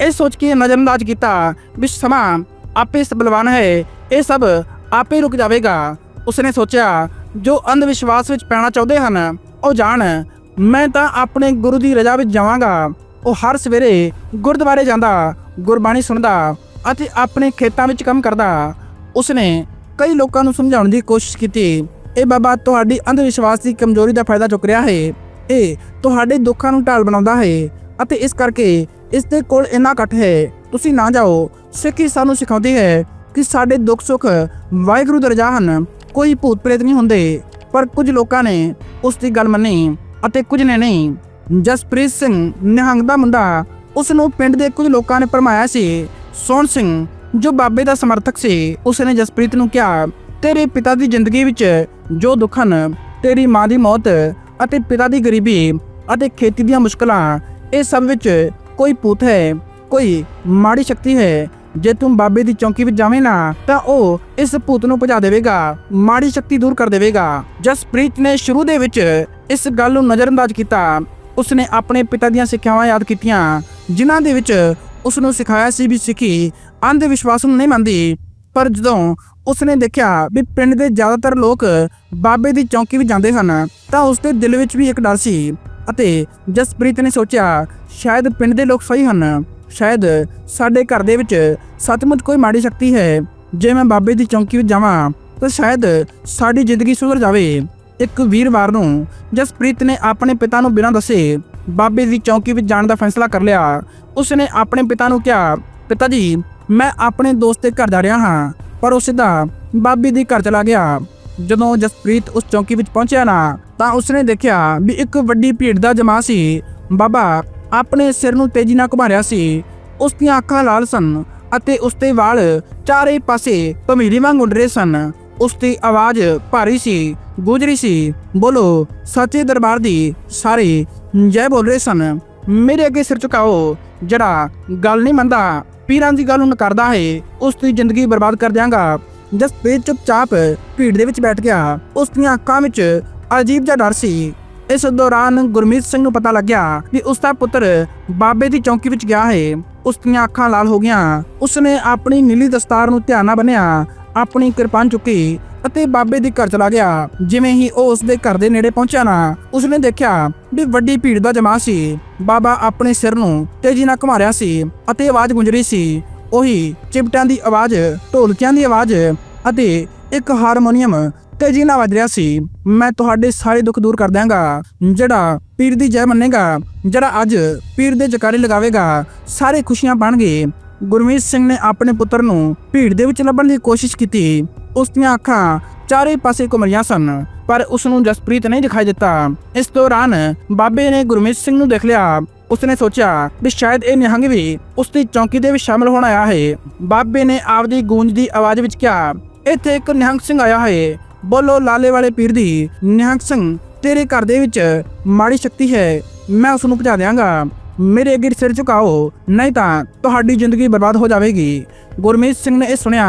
ਇਹ ਸੋਚ ਕੇ ਨਜ਼ਰਅੰਦਾਜ਼ ਕੀਤਾ ਵੀ ਸਮਾਂ ਆਪੇ ਬਲਵਾਨ ਹੈ, ਇਹ ਸਭ ਆਪੇ ਰੁਕ ਜਾਵੇਗਾ। ਉਸਨੇ ਸੋਚਿਆ ਜੋ ਅੰਧ ਵਿਸ਼ਵਾਸ ਵਿੱਚ ਪੈਣਾ ਚਾਹੁੰਦੇ ਹਨ, ਉਹ ਜਾਣ। ਮੈਂ ਤਾਂ ਆਪਣੇ ਗੁਰੂ ਦੀ ਰਜ਼ਾ ਵਿੱਚ ਜਾਵਾਂਗਾ। ਉਹ ਹਰ ਸਵੇਰੇ ਗੁਰਦੁਆਰੇ ਜਾਂਦਾ, ਗੁਰਬਾਣੀ ਸੁਣਦਾ ਅਤੇ ਆਪਣੇ ਖੇਤਾਂ ਵਿੱਚ ਕੰਮ ਕਰਦਾ। ਉਸਨੇ ਕਈ ਲੋਕਾਂ ਨੂੰ ਸਮਝਾਉਣ ਦੀ ਕੋਸ਼ਿਸ਼ ਕੀਤੀ। ਇਹ ਬਾਬਾ ਤੁਹਾਡੀ ਅੰਧ ਵਿਸ਼ਵਾਸ ਦੀ ਕਮਜ਼ੋਰੀ ਦਾ ਫਾਇਦਾ ਚੁੱਕ ਰਿਹਾ ਹੈ। ਇਹ ਤੁਹਾਡੇ ਦੁੱਖਾਂ ਨੂੰ ਢਾਲ ਬਣਾਉਂਦਾ ਹੈ ਅਤੇ ਇਸ ਕਰਕੇ ਇਸ ਦੇ ਕੋਲ ਇੰਨਾ ਇਕੱਠ ਹੈ। ਤੁਸੀਂ ਨਾ ਜਾਓ। ਸਿੱਖੀ ਸਾਨੂੰ ਸਿਖਾਉਂਦੀ ਹੈ ਕਿ ਸਾਡੇ ਦੁੱਖ ਸੁੱਖ ਵਾਹਿਗੁਰੂ ਦੇ ਰਜਾ ਹਨ। ਕੋਈ ਭੂਤ ਪ੍ਰੇਤ ਨਹੀਂ ਹੁੰਦੇ, ਪਰ ਕੁਝ ਲੋਕਾਂ ਨੇ ਉਸ ਦੀ ਗੱਲ ਮੰਨੀ ਅਤੇ ਕੁਝ ਨੇ ਨਹੀਂ। ਜਸਪ੍ਰੀਤ ਸਿੰਘ ਨਿਹੰਗ ਦਾ ਮੁੰਡਾ ਉਸ ਨੂੰ ਪਿੰਡ ਦੇ ਕੁਝ ਲੋਕਾਂ ਨੇ ਭਰਮਾਇਆ ਸੀ। ਸੋਹਣ ਸਿੰਘ, ਜੋ ਬਾਬੇ ਦਾ ਸਮਰਥਕ ਸੀ ਉਸ ਨੇ ਜਸਪ੍ਰੀਤ ਨੂੰ ਕਿਹਾ, ਤੇਰੇ ਪਿਤਾ ਦੀ ਜ਼ਿੰਦਗੀ ਵਿੱਚ ਜੋ ਦੁੱਖ ਹਨ, ਤੇਰੀ ਮਾਂ ਦੀ ਮੌਤ ਅਤੇ ਪਿਤਾ ਦੀ ਗਰੀਬੀ ਅਤੇ ਖੇਤੀ ਦੀਆਂ ਮੁਸ਼ਕਲਾਂ, ਇਹ ਸਭ ਵਿੱਚ ਕੋਈ ਭੂਤ ਹੈ, ਕੋਈ ਮਾੜੀ ਸ਼ਕਤੀ ਹੈ ਜੇ ਤੂੰ ਬਾਬੇ ਦੀ ਚੌਂਕੀ ਵਿੱਚ ਜਾਵੇਂ ਨਾ, ਤਾਂ ਉਹ ਇਸ ਭੂਤ ਨੂੰ ਭਜਾ ਦੇਵੇਗਾ, ਮਾੜੀ ਸ਼ਕਤੀ ਦੂਰ ਕਰ ਦੇਵੇਗਾ। ਜਸਪ੍ਰੀਤ ਨੇ ਸ਼ੁਰੂ ਦੇ ਵਿੱਚ ਇਸ ਗੱਲ ਨੂੰ ਨਜ਼ਰਅੰਦਾਜ਼ ਕੀਤਾ। ਉਸਨੇ ਆਪਣੇ ਪਿਤਾ ਦੀਆਂ ਸਿੱਖਿਆਵਾਂ ਯਾਦ ਕੀਤੀਆਂ, ਜਿਨ੍ਹਾਂ ਦੇ ਵਿੱਚ ਉਸ ਨੂੰ ਸਿਖਾਇਆ ਸੀ ਵੀ ਸਿੱਖੀ ਅੰਧ ਵਿਸ਼ਵਾਸ ਨੂੰ ਨਹੀਂ ਮੰਨਦੀ। ਪਰ ਜਦੋਂ ਉਸਨੇ ਦੇਖਿਆ ਵੀ ਪਿੰਡ ਦੇ ਜ਼ਿਆਦਾਤਰ ਲੋਕ ਬਾਬੇ ਦੀ ਚੌਂਕੀ ਵਿੱਚ ਜਾਂਦੇ ਹਨ ਤਾਂ ਉਸਦੇ ਦਿਲ ਵਿੱਚ ਵੀ ਇੱਕ ਡਰ ਸੀ। ਅਤੇ ਜਸਪ੍ਰੀਤ ਨੇ ਸੋਚਿਆ, ਸ਼ਾਇਦ ਪਿੰਡ ਦੇ ਲੋਕ ਸਹੀ ਹਨ। ਸ਼ਾਇਦ ਸਾਡੇ ਘਰ ਦੇ ਵਿੱਚ ਸੱਚਮੁੱਚ ਕੋਈ ਮਾੜੀ ਸ਼ਕਤੀ ਹੈ। ਜੇ ਮੈਂ ਬਾਬੇ ਦੀ ਚੌਂਕੀ ਵਿੱਚ ਜਾਵਾਂ, ਤਾਂ ਸ਼ਾਇਦ ਸਾਡੀ ਜ਼ਿੰਦਗੀ ਸੁਧਰ ਜਾਵੇ। ਇੱਕ ਵੀਰਵਾਰ ਨੂੰ ਜਸਪ੍ਰੀਤ ਨੇ ਆਪਣੇ ਪਿਤਾ ਨੂੰ ਬਿਨਾਂ ਦੱਸੇ ਬਾਬੇ ਦੀ ਚੌਂਕੀ ਵਿੱਚ ਜਾਣ ਦਾ ਫੈਸਲਾ ਕਰ ਲਿਆ। ਉਸਨੇ ਆਪਣੇ ਪਿਤਾ ਨੂੰ ਕਿਹਾ, ਪਿਤਾ ਜੀ, ਮੈਂ ਆਪਣੇ ਦੋਸਤ ਦੇ ਘਰ ਜਾ ਰਿਹਾ ਹਾਂ, ਪਰ ਉਹ ਸਿੱਧਾ ਬਾਬੇ ਦੇ ਘਰ ਚਲਾ ਗਿਆ। ਜਦੋਂ ਜਸਪ੍ਰੀਤ ਉਸ ਚੌਂਕੀ ਵਿੱਚ ਪਹੁੰਚਿਆ ਨਾ, ਤਾਂ ਉਸਨੇ ਦੇਖਿਆ ਵੀ ਇੱਕ ਵੱਡੀ ਭੀੜ ਦਾ ਜਮਾ ਸੀ। ਬਾਬਾ ਆਪਣੇ ਸਿਰ ਨੂੰ ਤੇਜ਼ੀ ਨਾਲ ਘੁਮਾਰਿਆ ਸੀ। ਉਸ ਦੀਆਂ ਅੱਖਾਂ ਲਾਲ ਸਨ ਅਤੇ ਉਸ ਦੇ ਵਾਲ ਚਾਰੇ ਪਾਸੇ ਧਮੀਰੀ ਵਾਂਗ ਉੱਡ ਰਹੇ ਸਨ। ਉਸ ਦੀ ਆਵਾਜ਼ ਭਾਰੀ ਸੀ, ਗੁਜਰੀ ਸੀ। ਬੋਲੋ, ਸੱਚੇ ਦਰਬਾਰ ਦੀ ਸਾਰੇ ਜੈ ਬੋਲ ਰਹੇ ਸਨ। ਮੇਰੇ ਅੱਗੇ ਸਿਰ ਝੁਕਾਓ, ਜਿਹੜਾ ਗੱਲ ਨਹੀਂ ਮੰਨਦਾ, ਪੀਰਾਂ ਦੀ ਗੱਲ ਨੂੰ ਕਰਦਾ ਹੈ, ਉਸ ਦੀ ਜ਼ਿੰਦਗੀ ਬਰਬਾਦ ਕਰ ਦਿਆਂਗਾ। ਜਸਪ੍ਰੀਤ ਚੁੱਪਚਾਪ ਭੀੜ ਦੇ ਵਿੱਚ ਬੈਠ ਗਿਆ। ਉਸ ਦੀਆਂ ਅੱਖਾਂ ਵਿੱਚ ਅਜੀਬ ਜਿਹਾ ਡਰ ਸੀ। ਇਸ ਦੌਰਾਨ ਗੁਰਮੀਤ ਸਿੰਘ ਨੂੰ ਪਤਾ ਲੱਗਿਆ ਕਿ ਉਸ ਦਾ ਪੁੱਤਰ ਬਾਬੇ ਦੀ ਚੌਂਕੀ ਵਿੱਚ ਗਿਆ ਹੈ। ਉਸ ਦੀਆਂ ਅੱਖਾਂ ਲਾਲ ਹੋ ਗਈਆਂ। ਉਸਨੇ ਆਪਣੀ ਨੀਲੀ ਦਸਤਾਰ ਨੂੰ ਧਿਆਨ ਨਾਲ ਬੰਨਿਆ, ਆਪਣੀ ਕਿਰਪਾਨ ਚੁੱਕੀ ਅਤੇ ਬਾਬੇ ਦੇ ਘਰ ਚਲਾ ਗਿਆ। ਜਿਵੇਂ ਹੀ ਉਹ ਉਸ ਦੇ ਘਰ ਦੇ ਨੇੜੇ ਪਹੁੰਚਿਆ ਨਾ ਉਸਨੇ ਦੇਖਿਆ ਵੀ ਵੱਡੀ ਭੀੜ ਦਾ ਜਮਾ ਸੀ। ਬਾਬਾ ਆਪਣੇ ਸਿਰ ਨੂੰ ਤੇਜ਼ੀ ਨਾਲ ਘੁਮਾ ਰਿਹਾ ਸੀ ਅਤੇ ਆਵਾਜ਼ ਗੂੰਜ ਰਹੀ ਸੀ। ਉਹੀ ਚਿਪਟਾਂ ਦੀ ਆਵਾਜ਼, ਢੋਲਕਿਆਂ ਦੀ ਆਵਾਜ਼ ਅਤੇ ਇੱਕ ਹਾਰਮੋਨੀਅਮ ਤੇਜ਼ੀ ਨਾਲ ਵੱਜ ਰਿਹਾ ਸੀ। ਮੈਂ ਤੁਹਾਡੇ ਸਾਰੇ ਦੁੱਖ ਦੂਰ ਕਰ ਦਿਆਂਗਾ। ਜਿਹੜਾ ਪੀਰ ਦੀ ਜੈ ਮੰਨੇਗਾ, ਜਿਹੜਾ ਅੱਜ ਪੀਰ ਦੇ ਜਕਾਰੇ ਲਗਾਵੇਗਾ, ਸਾਰੇ ਖੁਸ਼ੀਆਂ ਪਾਣਗੇ ਗੁਰਮੀਤ ਸਿੰਘ ਨੇ ਆਪਣੇ ਪੁੱਤਰ ਨੂੰ ਭੀੜ ਦੇ ਵਿੱਚ ਲੱਭਣ ਦੀ ਕੋਸ਼ਿਸ਼ ਕੀਤੀ। ਉਸ ਦੀਆਂ ਅੱਖਾਂ ਚਾਰੇ ਪਾਸੇ ਘੁੰਮ ਰਹੀਆਂ ਸਨ, ਪਰ ਉਸ ਨੂੰ ਜਸਪ੍ਰੀਤ ਨਹੀਂ ਦਿਖਾਈ ਦਿੱਤਾ। ਇਸ ਦੌਰਾਨ ਬਾਬੇ ਨੇ ਗੁਰਮੀਤ ਸਿੰਘ ਨੂੰ ਦੇਖ ਲਿਆ। ਉਸਨੇ ਸੋਚਿਆ ਵੀ ਸ਼ਾਇਦ ਇਹ ਨਿਹੰਗ ਵੀ ਉਸ ਦੀ ਚੌਂਕੀ ਦੇ ਵਿੱਚ ਸ਼ਾਮਲ ਹੋਣ ਆਇਆ ਹੈ। ਬਾਬੇ ਨੇ ਆਪਦੀ ਗੂੰਜ ਦੀ ਆਵਾਜ਼ ਵਿੱਚ ਕਿਹਾ, ਇੱਥੇ ਇੱਕ ਨਿਹੰਗ ਸਿੰਘ ਆਇਆ ਹੈ। ਬੋਲੋ ਲਾਲੇ ਵਾਲੇ ਪੀਰ ਦੀ, ਨਿਹੰਗ ਸਿੰਘ, ਤੇਰੇ ਘਰ ਦੇ ਵਿੱਚ ਮਾੜੀ ਸ਼ਕਤੀ ਹੈ, ਮੈਂ ਉਸ ਨੂੰ ਭਜਾ ਦਿਆਂਗਾ। ਮੇਰੇ ਅੱਗੇ ਸਿਰ ਝੁਕਾਓ, ਨਹੀਂ ਤਾਂ ਤੁਹਾਡੀ ਜ਼ਿੰਦਗੀ ਬਰਬਾਦ ਹੋ ਜਾਵੇਗੀ। ਗੁਰਮੀਤ ਸਿੰਘ ਨੇ ਇਹ ਸੁਣਿਆ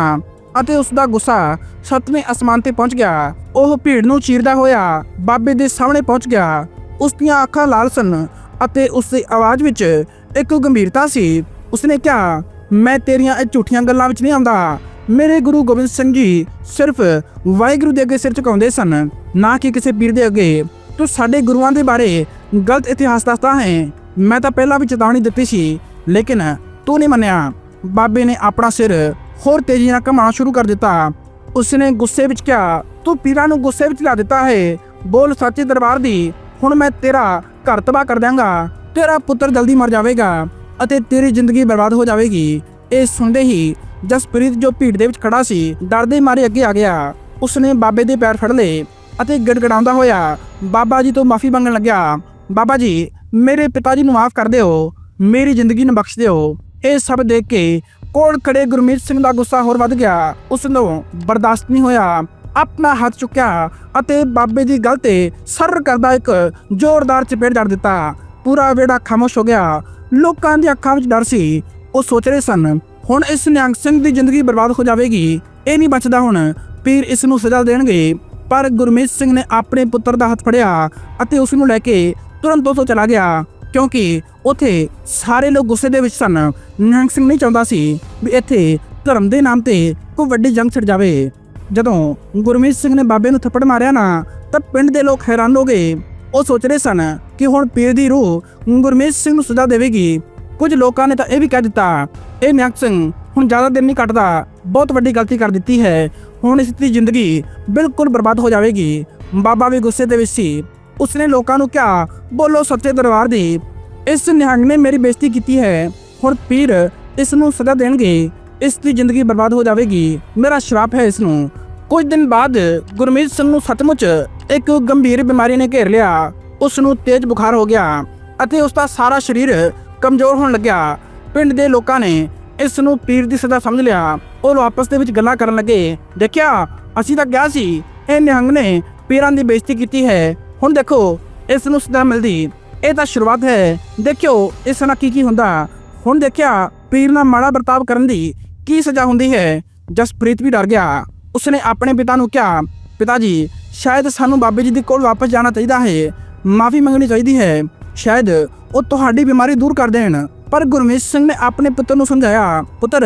ਅਤੇ ਉਸ ਦਾ ਗੁੱਸਾ ਸੱਤਵੇਂ ਅਸਮਾਨ ਤੇ ਪਹੁੰਚ ਗਿਆ। ਉਹ ਭੀੜ ਨੂੰ ਚੀਰਦਾ ਹੋਇਆ ਬਾਬੇ ਦੇ ਸਾਹਮਣੇ ਪਹੁੰਚ ਗਿਆ। ਉਸ ਦੀਆਂ ਅੱਖਾਂ ਲਾਲ ਸਨ ਅਤੇ ਉਸ ਦੀ ਆਵਾਜ਼ ਵਿੱਚ ਇੱਕ ਗੰਭੀਰਤਾ ਸੀ। ਉਸਨੇ ਕਿਹਾ, ਮੈਂ ਤੇਰੀਆਂ ਇਹ ਝੂਠੀਆਂ ਗੱਲਾਂ ਵਿੱਚ ਨਹੀਂ ਆਉਂਦਾ। ਮੇਰੇ ਗੁਰੂ ਗੋਬਿੰਦ ਸਿੰਘ ਜੀ ਸਿਰਫ ਵਾਹਿਗੁਰੂ ਦੇ ਅੱਗੇ ਸਿਰ ਝੁਕਾਉਂਦੇ ਸਨ, ਨਾ ਕਿ ਕਿਸੇ ਪੀਰ ਦੇ ਅੱਗੇ। ਤੂੰ ਸਾਡੇ ਗੁਰੂਆਂ ਦੇ ਬਾਰੇ ਗਲਤ ਇਤਿਹਾਸ ਦੱਸਦਾ ਹੈ। ਮੈਂ ਤਾਂ ਪਹਿਲਾਂ ਵੀ ਚੇਤਾਵਨੀ ਦਿੱਤੀ ਸੀ, ਲੇਕਿਨ ਤੂੰ ਨਹੀਂ ਮੰਨਿਆ। ਬਾਬੇ ਨੇ ਆਪਣਾ ਸਿਰ ਹੋਰ ਤੇਜ਼ੀ ਨਾਲ ਘਮਾਉਣਾ ਸ਼ੁਰੂ ਕਰ ਦਿੱਤਾ। ਉਸਨੇ ਗੁੱਸੇ ਵਿੱਚ ਕਿਹਾ, ਤੂੰ ਪੀਰਾਂ ਨੂੰ ਗੁੱਸੇ ਵਿੱਚ ਲਾ ਦਿੱਤਾ ਹੈ। ਬੋਲ ਸੱਚੇ ਦਰਬਾਰ ਦੀ, ਹੁਣ ਮੈਂ ਤੇਰਾ ਘਰ ਤਬਾਹ ਕਰ ਦਿਆਂਗਾ। ਤੇਰਾ ਪੁੱਤਰ ਜਲਦੀ ਮਰ ਜਾਵੇਗਾ ਅਤੇ ਤੇਰੀ ਜ਼ਿੰਦਗੀ ਬਰਬਾਦ ਹੋ ਜਾਵੇਗੀ। ਇਹ ਸੁਣਦੇ ਹੀ ਜਸਪ੍ਰੀਤ ਜੋ ਭੀੜ ਦੇ ਵਿੱਚ ਖੜਾ ਸੀ, ਡਰਦੇ ਮਾਰੇ ਅੱਗੇ ਆ ਗਿਆ। ਉਸਨੇ ਬਾਬੇ ਦੇ ਪੈਰ ਫੜ ਲਏ ਅਤੇ ਗੜਗੜਾਉਂਦਾ ਹੋਇਆ ਬਾਬਾ ਜੀ ਤੋਂ ਮਾਫੀ ਮੰਗਣ ਲੱਗਿਆ। ਬਾਬਾ ਜੀ, ਮੇਰੇ ਪਿਤਾ ਜੀ ਨੂੰ ਮਾਫ ਕਰ ਦਿਓ, ਮੇਰੀ ਜ਼ਿੰਦਗੀ ਨੂੰ ਬਖਸ਼ ਦਿਓ। ਇਹ ਸਭ ਦੇਖ ਕੇ ਕੋਲ ਖੜੇ ਗੁਰਮੀਤ ਸਿੰਘ ਦਾ ਗੁੱਸਾ ਹੋਰ ਵੱਧ ਗਿਆ। ਉਸ ਨੂੰ ਬਰਦਾਸ਼ਤ ਨਹੀਂ ਹੋਇਆ। ਆਪਣਾ ਹੱਥ ਚੁੱਕਿਆ ਅਤੇ ਬਾਬੇ ਦੀ ਗੱਲ ਤੇ ਸਰ ਕਰਦਾ ਇੱਕ ਜ਼ੋਰਦਾਰ ਚਪੇੜ ਜੜ ਦਿੱਤਾ। ਪੂਰਾ ਵੇੜਾ ਖਾਮੋਸ਼ ਹੋ ਗਿਆ। ਲੋਕਾਂ ਦੀ ਅੱਖਾਂ ਵਿੱਚ ਡਰ ਸੀ। ਉਹ ਸੋਚ ਰਹੇ ਸਨ ਹੁਣ ਇਸ ਨਿਹੰਗ ਸਿੰਘ ਦੀ ਜ਼ਿੰਦਗੀ ਬਰਬਾਦ ਹੋ ਜਾਵੇਗੀ। ਇਹ ਨਹੀਂ ਬਚਦਾ ਹੁਣ। ਪੀਰ ਇਸ ਨੂੰ ਸਜ਼ਾ ਦੇਣਗੇ। ਪਰ ਗੁਰਮੀਤ ਸਿੰਘ ਨੇ ਆਪਣੇ ਪੁੱਤਰ ਦਾ ਹੱਥ ਫੜਿਆ ਅਤੇ ਉਸ ਨੂੰ ਲੈ ਕੇ ਤੁਰੰਤ ਉੱਥੋਂ ਚਲਾ ਗਿਆ। ਕਿਉਂਕਿ ਉਥੇ ਸਾਰੇ ਲੋਕ ਗੁੱਸੇ ਦੇ ਵਿੱਚ ਸਨ। ਨਿਹੰਗ ਸਿੰਘ ਨਹੀਂ ਚਾਹੁੰਦਾ ਸੀ ਵੀ ਇੱਥੇ ਧਰਮ ਦੇ ਨਾਮ ਤੇ ਕੋਈ ਵੱਡੀ ਜੰਗ ਛਿੜ ਜਾਵੇ। ਜਦੋਂ ਗੁਰਮੀਤ ਸਿੰਘ ਨੇ ਬਾਬੇ ਨੂੰ ਥੱਪੜ ਮਾਰਿਆ ਨਾ, ਤਾਂ ਪਿੰਡ ਦੇ ਲੋਕ ਹੈਰਾਨ ਹੋ ਗਏ। ਉਹ ਸੋਚ ਰਹੇ ਸਨ ਕਿ ਹੁਣ ਪੀਰ ਦੀ ਰੂਹ ਗੁਰਮੀਤ ਸਿੰਘ ਨੂੰ ਸਜ਼ਾ ਦੇਵੇਗੀ। ਕੁਝ ਲੋਕਾਂ ਨੇ ਤਾਂ ਇਹ ਵੀ ਕਹਿ ਦਿੱਤਾ, ਇਹ ਨਿਹੰਗ ਸਿੰਘ, ਹੁਣ ਜ਼ਿਆਦਾ ਦਿਨ ਨਹੀਂ ਕੱਟਦਾ, ਬਹੁਤ ਵੱਡੀ ਗਲਤੀ ਕਰ ਦਿੱਤੀ ਹੈ। ਹੁਣ ਇਸ ਦੀ ਜ਼ਿੰਦਗੀ ਬਿਲਕੁਲ ਬਰਬਾਦ ਹੋ ਜਾਵੇਗੀ। ਬਾਬਾ ਵੀ ਗੁੱਸੇ ਦੇ ਵਿੱਚ ਸੀ। ਉਸਨੇ ਲੋਕਾਂ ਨੂੰ ਕਿਹਾ, ਬੋਲੋ ਸੱਚੇ ਦਰਬਾਰ ਦੀ, ਇਸ ਨਿਹੰਗ ਨੇ ਮੇਰੀ ਬੇਇੱਜ਼ਤੀ ਕੀਤੀ ਹੈ। ਹੁਣ ਪੀਰ ਇਸ ਨੂੰ ਸਜ਼ਾ ਦੇਣਗੇ। ਇਸ ਦੀ ਜ਼ਿੰਦਗੀ ਬਰਬਾਦ ਹੋ ਜਾਵੇਗੀ। ਮੇਰਾ ਸ਼ਰਾਪ ਹੈ ਇਸ ਨੂੰ। ਕੁਝ ਦਿਨ ਬਾਅਦ ਗੁਰਮੀਤ ਸਿੰਘ ਨੂੰ ਸੱਚਮੁੱਚ ਇੱਕ ਗੰਭੀਰ ਬਿਮਾਰੀ ਨੇ ਘੇਰ ਲਿਆ। ਉਸ ਨੂੰ ਤੇਜ਼ ਬੁਖਾਰ ਹੋ ਗਿਆ ਅਤੇ ਉਸ ਦਾ ਸਾਰਾ ਸਰੀਰ ਕਮਜ਼ੋਰ ਹੋਣ ਲੱਗਿਆ। ਪਿੰਡ ਦੇ ਲੋਕਾਂ ਨੇ ਇਸ ਨੂੰ ਪੀਰ ਦੀ ਸਜ਼ਾ ਸਮਝ ਲਿਆ। ਉਹ ਆਪਸ ਦੇ ਵਿੱਚ ਗੱਲਾਂ ਕਰਨ ਲੱਗੇ। ਦੇਖਿਆ, ਅਸੀਂ ਤਾਂ ਕਿਹਾ ਸੀ। ਇਹ ਨਿਹੰਗ ਨੇ ਪੀਰਾਂ ਦੀ ਬੇਇੱਜ਼ਤੀ ਕੀਤੀ ਹੈ। ਹੁਣ ਦੇਖੋ ਇਸ ਨੂੰ ਸਜ਼ਾ ਮਿਲਦੀ। ਇਹ ਤਾਂ ਸ਼ੁਰੂਆਤ ਹੈ। ਦੇਖਿਓ, ਇਸ ਨਾਲ ਕੀ ਕੀ ਹੁੰਦਾ। ਹੁਣ ਦੇਖਿਆ, ਪੀਰ ਨਾਲ ਮਾੜਾ ਵਰਤਾਵ ਕਰਨ ਦੀ ਕੀ ਸਜ਼ਾ ਹੁੰਦੀ ਹੈ। ਜਸਪ੍ਰੀਤ ਵੀ ਡਰ ਗਿਆ। ਉਸਨੇ ਆਪਣੇ ਪਿਤਾ ਨੂੰ ਕਿਹਾ, ਪਿਤਾ ਜੀ, ਸ਼ਾਇਦ ਸਾਨੂੰ ਬਾਬੇ ਜੀ ਦੇ ਕੋਲ ਵਾਪਸ ਜਾਣਾ ਚਾਹੀਦਾ ਹੈ। ਮਾਫੀ ਮੰਗਣੀ ਚਾਹੀਦੀ ਹੈ। ਸ਼ਾਇਦ ਉਹ ਤੁਹਾਡੀ ਬਿਮਾਰੀ ਦੂਰ ਕਰ ਦੇਣ। ਪਰ ਗੁਰਮੀਤ ਸਿੰਘ ਨੇ ਆਪਣੇ ਪੁੱਤਰ ਨੂੰ ਸਮਝਾਇਆ, ਪੁੱਤਰ,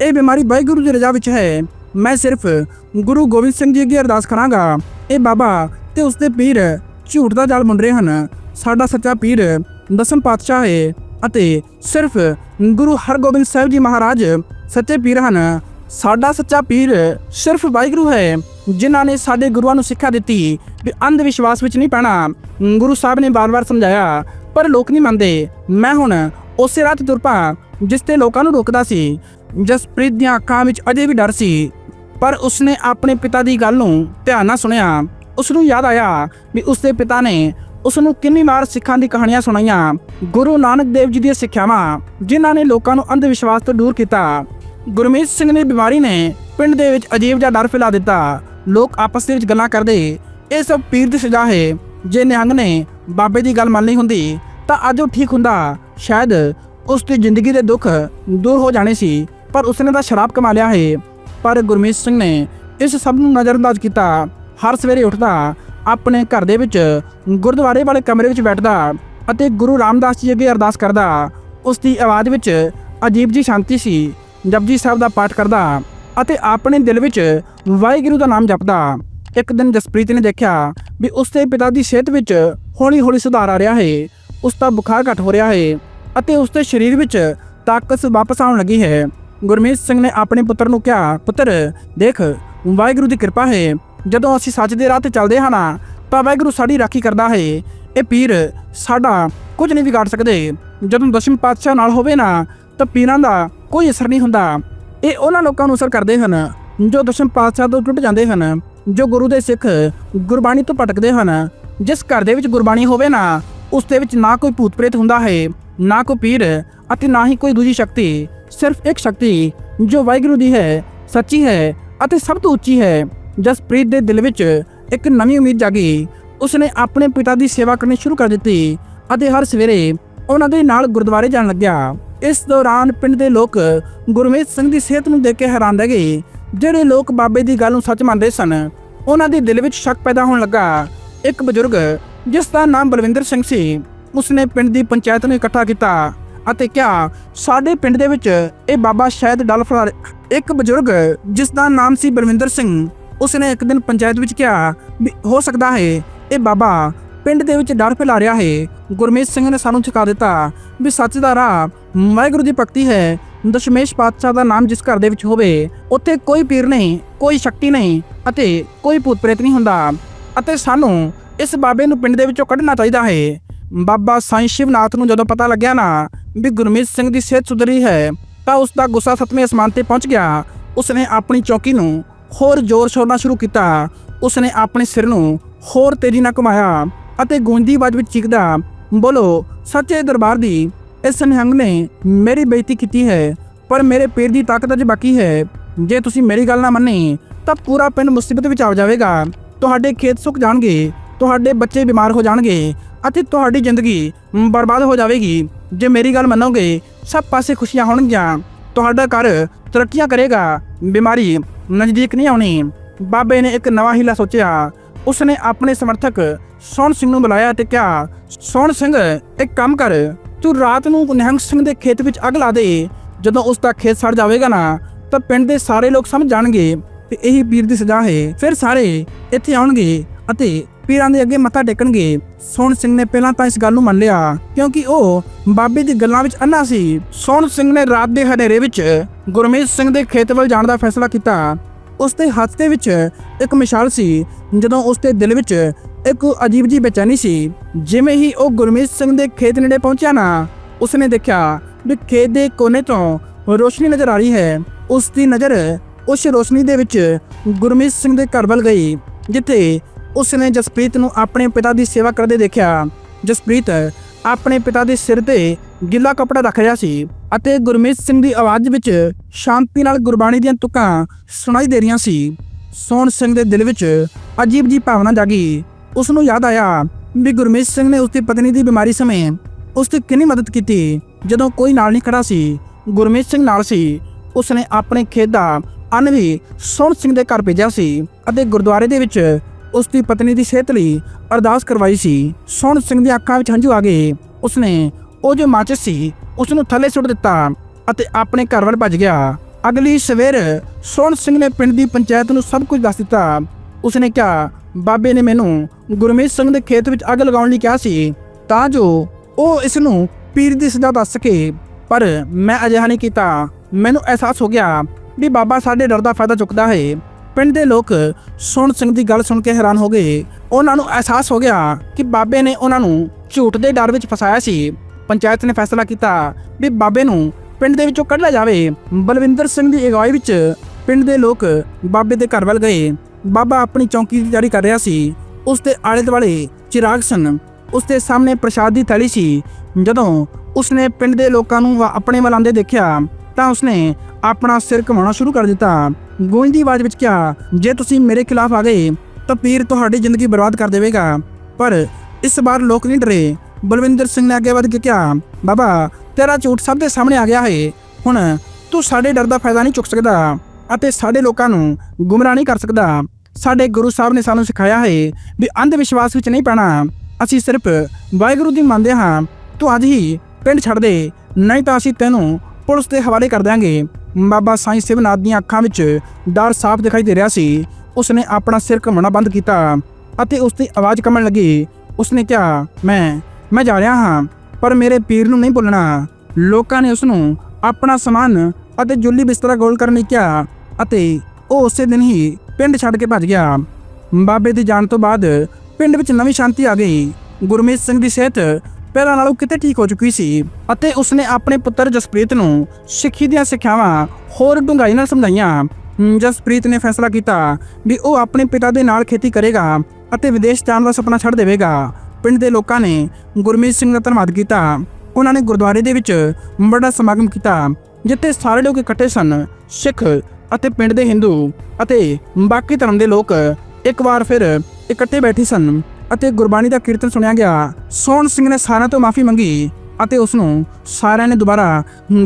ਇਹ ਬਿਮਾਰੀ ਵਾਹਿਗੁਰੂ ਦੀ ਰਜ਼ਾ ਵਿੱਚ ਹੈ। ਮੈਂ ਸਿਰਫ ਗੁਰੂ ਗੋਬਿੰਦ ਸਿੰਘ ਜੀ ਅੱਗੇ ਅਰਦਾਸ ਕਰਾਂਗਾ। ਇਹ ਬਾਬਾ ਤੇ ਉਸਦੇ ਪੀਰ ਝੂਠ ਦਾ ਜਾਲ ਮੁੰਡ ਰਹੇ ਹਨ। ਸਾਡਾ ਸੱਚਾ ਪੀਰ ਦਸਮ ਪਾਤਸ਼ਾਹ ਹੈ ਅਤੇ ਸਿਰਫ ਗੁਰੂ ਹਰਗੋਬਿੰਦ ਸਾਹਿਬ ਜੀ ਮਹਾਰਾਜ ਸੱਚੇ ਪੀਰ ਹਨ। ਸਾਡਾ ਸੱਚਾ ਪੀਰ ਸਿਰਫ ਵਾਹਿਗੁਰੂ ਹੈ, ਜਿਨ੍ਹਾਂ ਨੇ ਸਾਡੇ ਗੁਰੂਆਂ ਨੂੰ ਸਿੱਖਿਆ ਦਿੱਤੀ ਵੀ ਅੰਧ ਵਿਸ਼ਵਾਸ ਵਿੱਚ ਨਹੀਂ ਪੈਣਾ। ਗੁਰੂ ਸਾਹਿਬ ਨੇ ਬਾਰ-ਬਾਰ ਸਮਝਾਇਆ, ਪਰ ਲੋਕ ਨਹੀਂ ਮੰਨਦੇ। ਮੈਂ ਹੁਣ ਉਸੇ ਰਾਤ ਤੁਰ ਪਾ, ਜਿਸ ਤੇ ਲੋਕਾਂ ਨੂੰ ਰੋਕਦਾ ਸੀ। ਜਸਪ੍ਰੀਤ ਦੀਆਂ ਅੱਖਾਂ ਵਿੱਚ ਅਜੇ ਵੀ ਡਰ ਸੀ, ਪਰ ਉਸਨੇ ਆਪਣੇ ਪਿਤਾ ਦੀ ਗੱਲ ਨੂੰ ਧਿਆਨ ਨਾਲ ਸੁਣਿਆ। ਉਸ ਨੂੰ ਯਾਦ ਆਇਆ ਵੀ ਉਸਦੇ ਪਿਤਾ ਨੇ ਉਸ ਨੂੰ ਕਿੰਨੀ ਵਾਰ ਸਿੱਖਾਂ ਦੀ ਕਹਾਣੀਆਂ ਸੁਣਾਈਆਂ। ਗੁਰੂ ਨਾਨਕ ਦੇਵ ਜੀ ਦੀਆਂ ਸਿੱਖਿਆਵਾਂ, ਜਿਨ੍ਹਾਂ ਨੇ ਲੋਕਾਂ ਨੂੰ ਅੰਧ ਵਿਸ਼ਵਾਸ ਤੋਂ ਦੂਰ ਕੀਤਾ। ਗੁਰਮੀਤ ਸਿੰਘ ਨੇ ਬਿਮਾਰੀ ਨੇ ਪਿੰਡ ਦੇ ਵਿੱਚ ਅਜੀਬ ਜਿਹਾ ਡਰ ਫੈਲਾ ਦਿੱਤਾ। ਲੋਕ ਆਪਸ ਦੇ ਵਿੱਚ ਗੱਲਾਂ ਕਰਦੇ, ਇਹ ਸਭ ਪੀਰ ਦੀ ਸਜ਼ਾ ਹੈ। ਜੇ ਨਿਹੰਗ ਨੇ ਬਾਬੇ ਦੀ ਗੱਲ ਮੰਨ ਲਈ ਹੁੰਦੀ, ਤਾਂ ਅੱਜ ਉਹ ਠੀਕ ਹੁੰਦਾ। ਸ਼ਾਇਦ ਉਸ ਦੀ ਜ਼ਿੰਦਗੀ ਦੇ ਦੁੱਖ ਦੂਰ ਹੋ ਜਾਣੇ ਸੀ, ਪਰ ਉਸਨੇ ਤਾਂ ਸ਼ਰਾਬ ਕਮਾ ਲਿਆ ਹੈ। ਪਰ ਗੁਰਮੀਤ ਸਿੰਘ ਨੇ ਇਸ ਸਭ ਨੂੰ ਨਜ਼ਰਅੰਦਾਜ਼ ਕੀਤਾ। ਹਰ ਸਵੇਰੇ ਉੱਠਦਾ, ਆਪਣੇ ਘਰ ਦੇ ਵਿੱਚ ਗੁਰਦੁਆਰੇ ਵਾਲੇ ਕਮਰੇ ਵਿੱਚ ਬੈਠਦਾ ਅਤੇ ਗੁਰੂ ਰਾਮਦਾਸ ਜੀ ਅੱਗੇ ਅਰਦਾਸ ਕਰਦਾ। ਉਸ ਦੀ ਆਵਾਜ਼ ਵਿੱਚ ਅਜੀਬ ਜੀ ਸ਼ਾਂਤੀ ਸੀ। ਜਪਜੀ ਸਾਹਿਬ ਦਾ ਪਾਠ ਕਰਦਾ ਅਤੇ ਆਪਣੇ ਦਿਲ ਵਿੱਚ ਵਾਹਿਗੁਰੂ ਦਾ ਨਾਮ ਜਪਦਾ ਇੱਕ ਦਿਨ ਜਸਪ੍ਰੀਤ ਨੇ ਦੇਖਿਆ ਵੀ ਉਸ ਦੇ ਪਿਤਾ ਦੀ ਸਿਹਤ ਵਿੱਚ ਹੌਲੀ-ਹੌਲੀ ਸੁਧਾਰ ਆ ਰਿਹਾ ਹੈ। ਉਸ ਦਾ ਬੁਖਾਰ ਘਟ ਹੋ ਰਿਹਾ ਹੈ ਅਤੇ ਉਸ ਦੇ ਸਰੀਰ ਵਿੱਚ ਤਾਕਤ ਵਾਪਸ ਆਉਣ ਲੱਗੀ ਹੈ। ਗੁਰਮੀਤ ਸਿੰਘ ਨੇ ਆਪਣੇ ਪੁੱਤਰ ਨੂੰ ਕਿਹਾ, ਪੁੱਤਰ, ਦੇਖ, ਵਾਹਿਗੁਰੂ ਦੀ ਕਿਰਪਾ ਹੈ। ਜਦੋਂ ਅਸੀਂ ਸੱਚ ਦੇ ਰਾਹ ਤੇ ਚੱਲਦੇ ਹਾਂ ਨਾ, ਤਾਂ ਵਾਹਿਗੁਰੂ ਸਾਡੀ ਰਾਖੀ ਕਰਦਾ ਹੈ। ਇਹ ਪੀਰ ਸਾਡਾ ਕੁਝ ਨਹੀਂ ਵਿਗਾੜ ਸਕਦੇ। ਜਦੋਂ ਦਸ਼ਮ ਪਾਤਸ਼ਾਹ ਨਾਲ ਹੋਵੇ ਨਾ ਤਾਂ ਪੀਰਾਂ ਦਾ ਕੋਈ ਅਸਰ ਨਹੀਂ ਹੁੰਦਾ। ਇਹ ਉਹਨਾਂ ਲੋਕਾਂ ਨੂੰ ਅਸਰ ਕਰਦੇ ਹਨ, ਜੋ ਦਸ਼ਮ ਪਾਤਸ਼ਾਹ ਤੋਂ ਟੁੱਟ ਜਾਂਦੇ ਹਨ, ਜੋ ਗੁਰੂ ਦੇ ਸਿੱਖ ਗੁਰਬਾਣੀ ਤੋਂ ਭਟਕਦੇ ਹਨ। ਜਿਸ ਘਰ ਦੇ ਵਿੱਚ ਗੁਰਬਾਣੀ ਹੋਵੇ ਨਾ, ਉਸ ਦੇ ਵਿੱਚ ਨਾ ਕੋਈ ਭੂਤ ਪ੍ਰੇਤ ਹੁੰਦਾ ਹੈ, ਨਾ ਕੋਈ ਪੀਰ ਅਤੇ ਨਾ ਹੀ ਕੋਈ ਦੂਜੀ ਸ਼ਕਤੀ। ਸਿਰਫ ਇੱਕ ਸ਼ਕਤੀ, ਜੋ ਵਾਹਿਗੁਰੂ ਦੀ ਹੈ, ਸੱਚੀ ਹੈ ਅਤੇ ਸਭ ਤੋਂ ਉੱਚੀ ਹੈ। ਜਸਪ੍ਰੀਤ ਦੇ ਦਿਲ ਵਿੱਚ ਇੱਕ ਨਵੀਂ ਉਮੀਦ ਜਾਗੀ। ਉਸਨੇ ਆਪਣੇ ਪਿਤਾ ਦੀ ਸੇਵਾ ਕਰਨੀ ਸ਼ੁਰੂ ਕਰ ਦਿੱਤੀ ਅਤੇ ਹਰ ਸਵੇਰੇ ਉਹਨਾਂ ਦੇ ਨਾਲ ਗੁਰਦੁਆਰੇ ਜਾਣ ਲੱਗਿਆ। ਇਸ ਦੌਰਾਨ ਪਿੰਡ ਦੇ ਲੋਕ ਗੁਰਮੀਤ ਸਿੰਘ ਦੀ ਸਿਹਤ ਨੂੰ ਦੇਖ ਕੇ ਹੈਰਾਨ ਰਹਿ ਗਏ। ਜਿਹੜੇ ਲੋਕ ਬਾਬੇ ਦੀ ਗੱਲ ਨੂੰ ਸੱਚ ਮੰਨਦੇ ਸਨ, ਉਹਨਾਂ ਦੇ ਦਿਲ ਵਿੱਚ ਸ਼ੱਕ ਪੈਦਾ ਹੋਣ ਲੱਗਾ। ਇੱਕ ਬਜ਼ੁਰਗ, ਜਿਸ ਦਾ ਨਾਮ ਬਲਵਿੰਦਰ ਸਿੰਘ ਸੀ, ਉਸਨੇ ਪਿੰਡ ਦੀ ਪੰਚਾਇਤ ਨੂੰ ਇਕੱਠਾ ਕੀਤਾ ਅਤੇ ਕਿਹਾ, ਸਾਡੇ ਪਿੰਡ ਦੇ ਵਿੱਚ ਇਹ ਬਾਬਾ ਸ਼ਾਇਦ ਡਲ ਫਲਾ ਇੱਕ ਬਜ਼ੁਰਗ, ਜਿਸ ਦਾ ਨਾਮ ਸੀ ਬਲਵਿੰਦਰ ਸਿੰਘ, ਉਸਨੇ ਇੱਕ ਦਿਨ ਪੰਚਾਇਤ ਵਿੱਚ ਕਿਹਾ, ਵੀ ਹੋ ਸਕਦਾ ਹੈ, ਇਹ ਬਾਬਾ ਪਿੰਡ ਦੇ ਵਿੱਚ ਡਰ ਫੈਲਾ ਰਿਹਾ ਹੈ। ਗੁਰਮੀਤ ਸਿੰਘ ਨੇ ਸਾਨੂੰ ਸਿਖਾ ਦਿੱਤਾ ਵੀ ਸੱਚ ਦਾ ਰਾਹ ਵਾਹਿਗੁਰੂ ਦੀ ਭਗਤੀ ਹੈ। ਦਸ਼ਮੇਸ਼ ਪਾਤਸ਼ਾਹ ਦਾ ਨਾਮ ਜਿਸ ਘਰ ਦੇ ਵਿੱਚ ਹੋਵੇ, ਉੱਥੇ ਕੋਈ ਪੀਰ ਨਹੀਂ, ਕੋਈ ਸ਼ਕਤੀ ਨਹੀਂ ਅਤੇ ਕੋਈ ਭੂਤ ਪ੍ਰੇਤ ਨਹੀਂ ਹੁੰਦਾ। ਅਤੇ ਸਾਨੂੰ ਇਸ ਬਾਬੇ ਨੂੰ ਪਿੰਡ ਦੇ ਵਿੱਚੋਂ ਕੱਢਣਾ ਚਾਹੀਦਾ ਹੈ। ਬਾਬਾ ਸਾਈਂ ਸ਼ਿਵਨਾਥ ਨੂੰ ਜਦੋਂ ਪਤਾ ਲੱਗਿਆ ਨਾ ਵੀ ਗੁਰਮੀਤ ਸਿੰਘ ਦੀ ਸਿਹਤ ਸੁਧਰੀ ਹੈ, ਤਾਂ ਉਸ ਦਾ ਗੁੱਸਾ ਸੱਤਵੇਂ ਅਸਮਾਨ ਤੇ ਪਹੁੰਚ ਗਿਆ। ਉਸਨੇ ਆਪਣੀ ਚੌਕੀ ਨੂੰ ਹੋਰ ਜ਼ੋਰ ਸ਼ੋਰ ਸ਼ੁਰੂ ਕੀਤਾ। ਉਸਨੇ ਆਪਣੇ ਸਿਰ ਨੂੰ ਹੋਰ ਤੇਜ਼ੀ ਨਾਲ ਘੁਮਾਇਆ। ਅਤੇ ਗੂੰਜਦੀ ਆਵਾਜ਼ ਵਿੱਚ ਚੀਕਦਾ ਬੋਲੋ, ਸੱਚੇ ਦਰਬਾਰ ਦੀ ਇਸ ਨਿਹੰਗ ਨੇ ਮੇਰੀ ਬੇਇੱਜ਼ਤੀ ਕੀਤੀ ਹੈ, ਪਰ ਮੇਰੇ ਪੀਰ ਦੀ ਤਾਕਤ ਅਜੇ ਬਾਕੀ ਹੈ। ਜੇ ਤੁਸੀਂ ਮੇਰੀ ਗੱਲ ਨਾ ਮੰਨੀ, ਤਾਂ ਪੂਰਾ ਪਿੰਡ ਮੁਸੀਬਤ ਵਿੱਚ ਆ ਜਾਵੇਗਾ। ਤੁਹਾਡੇ ਖੇਤ ਸੁੱਕ ਜਾਣਗੇ, ਤੁਹਾਡੇ ਬੱਚੇ ਬਿਮਾਰ ਹੋ ਜਾਣਗੇ ਅਤੇ ਤੁਹਾਡੀ ਜ਼ਿੰਦਗੀ ਬਰਬਾਦ ਹੋ ਜਾਵੇਗੀ। ਜੇ ਮੇਰੀ ਗੱਲ ਮੰਨੋਗੇ, ਸਭ ਪਾਸੇ ਖੁਸ਼ੀਆਂ ਹੋਣਗੀਆਂ। ਤੁਹਾਡਾ ਘਰ ਤਰੱਕੀਆਂ ਕਰੇਗਾ, ਬਿਮਾਰੀ ਨਜ਼ਦੀਕ ਨਹੀਂ ਆਉਣੀ। ਬਾਬੇ ਨੇ ਇੱਕ ਨਵਾਂ ਹੀਲਾ ਸੋਚਿਆ। ਉਸਨੇ ਆਪਣੇ ਸਮਰਥਕ ਸੋਹਣ ਸਿੰਘ ਨੂੰ ਬੁਲਾਇਆ ਤੇ ਕਿਹਾ ਸੋਹਣ ਸਿੰਘ, ਇੱਕ ਕੰਮ ਕਰ, ਤੂੰ ਰਾਤ ਨੂੰ ਨਿਹੰਗ ਸਿੰਘ ਦੇ ਖੇਤ ਵਿੱਚ ਅੱਗ ਲਾ ਦੇ। ਜਦੋਂ ਉਸ ਦਾ ਖੇਤ ਸੜ ਜਾਵੇਗਾ ਨਾ, ਤਾਂ ਪਿੰਡ ਦੇ ਸਾਰੇ ਲੋਕ ਸਮਝ ਜਾਣਗੇ ਕਿ ਇਹੀ ਪੀਰ ਦੀ ਸਜ਼ਾ ਹੈ। ਫਿਰ ਸਾਰੇ ਇੱਥੇ ਆਉਣਗੇ ਅਤੇ ਪੀਰਾਂ ਦੇ ਅੱਗੇ ਮੱਥਾ ਟੇਕਣਗੇ। ਸੋਹਣ ਸਿੰਘ ਨੇ ਪਹਿਲਾਂ ਤਾਂ ਇਸ ਗੱਲ ਨੂੰ ਮੰਨ ਲਿਆ, ਕਿਉਂਕਿ ਉਹ ਬਾਬੇ ਦੀ ਗੱਲਾਂ ਵਿੱਚ ਅੰਨਾ ਸੀ। ਸੋਹਣ ਸਿੰਘ ਨੇ ਰਾਤ ਦੇ ਹਨੇਰੇ ਵਿੱਚ ਗੁਰਮੀਤ ਸਿੰਘ ਦੇ ਖੇਤ ਵੱਲ ਜਾਣ ਦਾ ਫੈਸਲਾ ਕੀਤਾ। ਉਸ ਦੇ ਹੱਥ ਦੇ ਵਿੱਚ ਇੱਕ ਮਿਸਾਲ ਸੀ, ਜਦੋਂ ਉਸ ਦੇ ਦਿਲ ਵਿੱਚ ਇੱਕ ਅਜੀਬ ਜੀ ਬੇਚੈਨੀ ਸੀ। ਜਿਵੇਂ ਹੀ ਉਹ ਗੁਰਮੀਤ ਸਿੰਘ ਦੇ ਖੇਤ ਨੇੜੇ ਪਹੁੰਚਿਆ ਨਾ, ਉਸਨੇ ਦੇਖਿਆ ਵੀ ਖੇਤ ਦੇ ਕੋਨੇ ਤੋਂ ਰੋਸ਼ਨੀ ਨਜ਼ਰ ਆ ਰਹੀ ਹੈ। ਉਸ ਦੀ ਨਜ਼ਰ ਉਸ ਰੋਸ਼ਨੀ ਦੇ ਵਿੱਚ ਗੁਰਮੀਤ ਸਿੰਘ ਦੇ ਘਰ ਵੱਲ ਗਈ, ਜਿੱਥੇ ਉਸਨੇ ਜਸਪ੍ਰੀਤ ਨੂੰ ਆਪਣੇ ਪਿਤਾ ਦੀ ਸੇਵਾ ਕਰਦੇ ਦੇਖਿਆ। ਜਸਪ੍ਰੀਤ ਆਪਣੇ ਪਿਤਾ ਦੇ ਸਿਰ ਤੇ ਗਿੱਲਾ ਕੱਪੜਾ ਰੱਖ ਰਿਹਾ ਸੀ ਅਤੇ ਗੁਰਮੀਤ ਸਿੰਘ ਦੀ ਆਵਾਜ਼ ਵਿੱਚ ਸ਼ਾਂਤੀ ਨਾਲ ਗੁਰਬਾਣੀ ਦੀਆਂ ਤੁਕਾਂ ਸੁਣਾਈ ਦੇ ਰਹੀਆਂ ਸੀ। ਸੋਹਣ ਸਿੰਘ ਦੇ ਦਿਲ ਵਿੱਚ ਅਜੀਬ ਜੀ ਭਾਵਨਾ ਜਾਗੀ। ਉਸ ਨੂੰ ਯਾਦ ਆਇਆ ਵੀ ਗੁਰਮੀਤ ਸਿੰਘ ਨੇ ਉਸ ਦੀ ਪਤਨੀ ਦੀ ਬਿਮਾਰੀ ਸਮੇਂ ਉਸ ਦੀ ਕਿੰਨੀ ਮਦਦ ਕੀਤੀ, ਜਦੋਂ ਕੋਈ ਨਾਲ ਨਹੀਂ ਖੜਾ ਸੀ। ਗੁਰਮੀਤ ਸਿੰਘ ਨਾਲ ਸੀ। ਉਸਨੇ ਆਪਣੇ ਖੇਤ ਦਾ ਅੰਨ ਵੀ ਸੋਹਣ ਸਿੰਘ ਦੇ ਘਰ ਭੇਜਿਆ ਸੀ ਅਤੇ ਗੁਰਦੁਆਰੇ ਦੇ ਵਿੱਚ ਉਸ ਦੀ ਪਤਨੀ ਦੀ ਸਿਹਤ ਲਈ ਅਰਦਾਸ ਕਰਵਾਈ ਸੀ। ਸੋਹਣ ਸਿੰਘ ਦੀਆਂ ਅੱਖਾਂ ਵਿੱਚ ਹੰਝੂ ਆ ਗਏ। ਉਸਨੇ ਉਹ ਜੋ ਮਾਚਿਸ ਸੀ ਉਸ ਨੂੰ ਥੱਲੇ ਸੁੱਟ ਦਿੱਤਾ ਅਤੇ ਆਪਣੇ ਘਰ ਵੱਲ ਭੱਜ ਗਿਆ। ਅਗਲੀ ਸਵੇਰ ਸੋਹਣ ਸਿੰਘ ਨੇ ਪਿੰਡ ਦੀ ਪੰਚਾਇਤ ਨੂੰ ਸਭ ਕੁਝ ਦੱਸ ਦਿੱਤਾ। ਉਸਨੇ ਕਿਹਾ ਬਾਬੇ ਨੇ ਮੈਨੂੰ ਗੁਰਮੀਤ ਸਿੰਘ ਦੇ ਖੇਤ ਵਿੱਚ ਅੱਗ ਲਗਾਉਣ ਲਈ ਕਿਹਾ ਸੀ, ਤਾਂ ਜੋ ਉਹ ਇਸ ਨੂੰ ਪੀਰ ਦੀ ਸਜ਼ਾ ਦੱਸ ਸਕੇ। ਪਰ ਮੈਂ ਅਜਿਹਾ ਨਹੀਂ ਕੀਤਾ। ਮੈਨੂੰ ਅਹਿਸਾਸ ਹੋ ਗਿਆ ਵੀ ਬਾਬਾ ਸਾਡੇ ਡਰ ਦਾ ਫਾਇਦਾ ਚੁੱਕਦਾ ਹੈ। ਪਿੰਡ ਦੇ ਲੋਕ ਸੋਹਣ ਸਿੰਘ ਦੀ ਗੱਲ ਸੁਣ ਕੇ ਹੈਰਾਨ ਹੋ ਗਏ। ਉਹਨਾਂ ਨੂੰ ਅਹਿਸਾਸ ਹੋ ਗਿਆ ਕਿ ਬਾਬੇ ਨੇ ਉਹਨਾਂ ਨੂੰ ਝੂਠ ਦੇ ਡਰ ਵਿੱਚ ਫਸਾਇਆ ਸੀ। ਪੰਚਾਇਤ ਨੇ ਫੈਸਲਾ ਕੀਤਾ ਵੀ ਬਾਬੇ ਨੂੰ ਪਿੰਡ ਦੇ ਵਿੱਚੋਂ ਕੱਢ ਲਿਆ ਜਾਵੇ। ਬਲਵਿੰਦਰ ਸਿੰਘ ਦੀ ਅਗਵਾਈ ਵਿੱਚ ਪਿੰਡ ਦੇ ਲੋਕ ਬਾਬੇ ਦੇ ਘਰ ਵੱਲ ਗਏ। ਬਾਬਾ ਆਪਣੀ ਚੌਂਕੀ ਦੀ ਤਿਆਰੀ ਕਰ ਰਿਹਾ ਸੀ। ਉਸ ਦੇ ਆਲੇ ਦੁਆਲੇ ਚਿਰਾਗ ਸਨ। ਉਸ ਦੇ ਸਾਹਮਣੇ ਪ੍ਰਸ਼ਾਦ ਦੀ ਥੈਲੀ ਸੀ। ਜਦੋਂ ਉਸਨੇ ਪਿੰਡ ਦੇ ਲੋਕਾਂ ਨੂੰ ਵਾ- ਆਪਣੇ ਵੱਲ ਆਉਂਦੇ ਦੇਖਿਆ, ਤਾਂ ਉਸਨੇ ਆਪਣਾ ਸਿਰ ਘੁਮਾਉਣਾ ਸ਼ੁਰੂ ਕਰ ਦਿੱਤਾ। ਗੂੰਜਦੀ ਆਵਾਜ਼ ਵਿੱਚ ਕਿਹਾ, ਜੇ ਤੁਸੀਂ ਮੇਰੇ ਖਿਲਾਫ ਆ ਗਏ, ਤਾਂ ਪੀਰ ਤੁਹਾਡੀ ਜ਼ਿੰਦਗੀ ਬਰਬਾਦ ਕਰ ਦੇਵੇਗਾ। ਪਰ ਇਸ ਵਾਰ ਲੋਕ ਨਹੀਂ ਡਰੇ। ਬਲਵਿੰਦਰ ਸਿੰਘ ਨੇ ਅੱਗੇ ਵਧ ਕੇ ਕਿਹਾ, ਬਾਬਾ, ਤੇਰਾ ਝੂਠ ਸਭ ਦੇ ਸਾਹਮਣੇ ਆ ਗਿਆ ਹੈ ਹੁਣ ਤੂੰ ਸਾਡੇ ਡਰ ਦਾ ਫਾਇਦਾ ਨਹੀਂ ਚੁੱਕ ਸਕਦਾ। ਅਤੇ ਸਾਡੇ ਲੋਕਾਂ ਨੂੰ ਗੁੰਮਰਾਹ ਨਹੀਂ ਕਰ ਸਕਦਾ। ਸਾਡੇ ਗੁਰੂ ਸਾਹਿਬ ਨੇ ਸਾਨੂੰ ਸਿਖਾਇਆ ਹੈ ਵੀ ਅੰਧ ਵਿਸ਼ਵਾਸ ਵਿੱਚ ਨਹੀਂ ਪੈਣਾ। ਅਸੀਂ ਸਿਰਫ ਵਾਹਿਗੁਰੂ ਦੀ ਮੰਨਦੇ ਹਾਂ। ਤੂੰ ਅੱਜ ਹੀ ਪਿੰਡ ਛੱਡ ਦੇ, ਨਹੀਂ ਤਾਂ ਅਸੀਂ ਤੈਨੂੰ ਪੁਲਿਸ ਦੇ ਹਵਾਲੇ ਕਰ ਦਿਆਂਗੇ। ਬਾਬਾ ਸਾਈਂ ਸਿਵਨਾਥ ਦੀਆਂ ਅੱਖਾਂ ਵਿੱਚ ਡਰ ਸਾਫ਼ ਦਿਖਾਈ ਦੇ ਰਿਹਾ ਸੀ। ਉਸਨੇ ਆਪਣਾ ਸਿਰ ਘੁੰਮਣਾ ਬੰਦ ਕੀਤਾ ਅਤੇ ਉਸ ਦੀ ਆਵਾਜ਼ ਕੰਬਣ ਲੱਗੀ। ਉਸਨੇ ਕਿਹਾ, ਮੈਂ ਮੈਂ ਜਾ ਰਿਹਾ ਹਾਂ, ਪਰ ਮੇਰੇ ਪੀਰ ਨੂੰ ਨਹੀਂ ਭੁੱਲਣਾ। ਲੋਕਾਂ ਨੇ ਉਸ ਨੂੰ ਆਪਣਾ ਸਮਾਨ ਅਤੇ ਜੁੱਲੀ ਬਿਸਤਰਾ ਗੋਲ ਕਰਨ ਲਈ ਕਿਹਾ ਅਤੇ ਉਹ ਉਸੇ ਦਿਨ ਹੀ ਪਿੰਡ ਛੱਡ ਕੇ ਭੱਜ ਗਿਆ। ਬਾਬੇ ਦੀ ਜਾਣ ਤੋਂ ਬਾਅਦ ਪਿੰਡ ਵਿੱਚ ਨਵੀਂ ਸ਼ਾਂਤੀ ਆ ਗਈ। ਗੁਰਮੀਤ ਸਿੰਘ ਦੀ ਸਿਹਤ ਪਹਿਲਾਂ ਨਾਲੋਂ ਕਿਤੇ ਠੀਕ ਹੋ ਚੁੱਕੀ ਸੀ ਅਤੇ ਉਸਨੇ ਆਪਣੇ ਪੁੱਤਰ ਜਸਪ੍ਰੀਤ ਨੂੰ ਸਿੱਖੀ ਦੀਆਂ ਸਿੱਖਿਆਵਾਂ ਹੋਰ ਡੂੰਘਾਈ ਨਾਲ ਸਮਝਾਈਆਂ। ਜਸਪ੍ਰੀਤ ਨੇ ਫੈਸਲਾ ਕੀਤਾ ਵੀ ਉਹ ਆਪਣੇ ਪਿਤਾ ਦੇ ਨਾਲ ਖੇਤੀ ਕਰੇਗਾ ਅਤੇ ਵਿਦੇਸ਼ ਜਾਣ ਦਾ ਸੁਪਨਾ ਛੱਡ ਦੇਵੇਗਾ। ਪਿੰਡ ਦੇ ਲੋਕਾਂ ਨੇ ਗੁਰਮੀਤ ਸਿੰਘ ਦਾ ਧੰਨਵਾਦ ਕੀਤਾ। ਉਹਨਾਂ ਨੇ ਗੁਰਦੁਆਰੇ ਦੇ ਵਿੱਚ ਬੜਾ ਸਮਾਗਮ ਕੀਤਾ। ਜਿੱਥੇ ਸਾਰੇ ਲੋਕ ਇਕੱਠੇ ਸਨ, ਸਿੱਖ ਅਤੇ ਪਿੰਡ ਦੇ ਹਿੰਦੂ ਅਤੇ ਬਾਕੀ ਧਰਮ ਦੇ ਲੋਕ ਇੱਕ ਵਾਰ ਫਿਰ ਇਕੱਠੇ ਬੈਠੇ ਸਨ ਅਤੇ ਗੁਰਬਾਣੀ ਦਾ ਕੀਰਤਨ ਸੁਣਿਆ ਗਿਆ। ਸੋਹਣ ਸਿੰਘ ਨੇ ਸਾਰਿਆਂ ਤੋਂ ਮਾਫੀ ਮੰਗੀ ਅਤੇ ਉਸ ਨੂੰ ਸਾਰਿਆਂ ਨੇ ਦੁਬਾਰਾ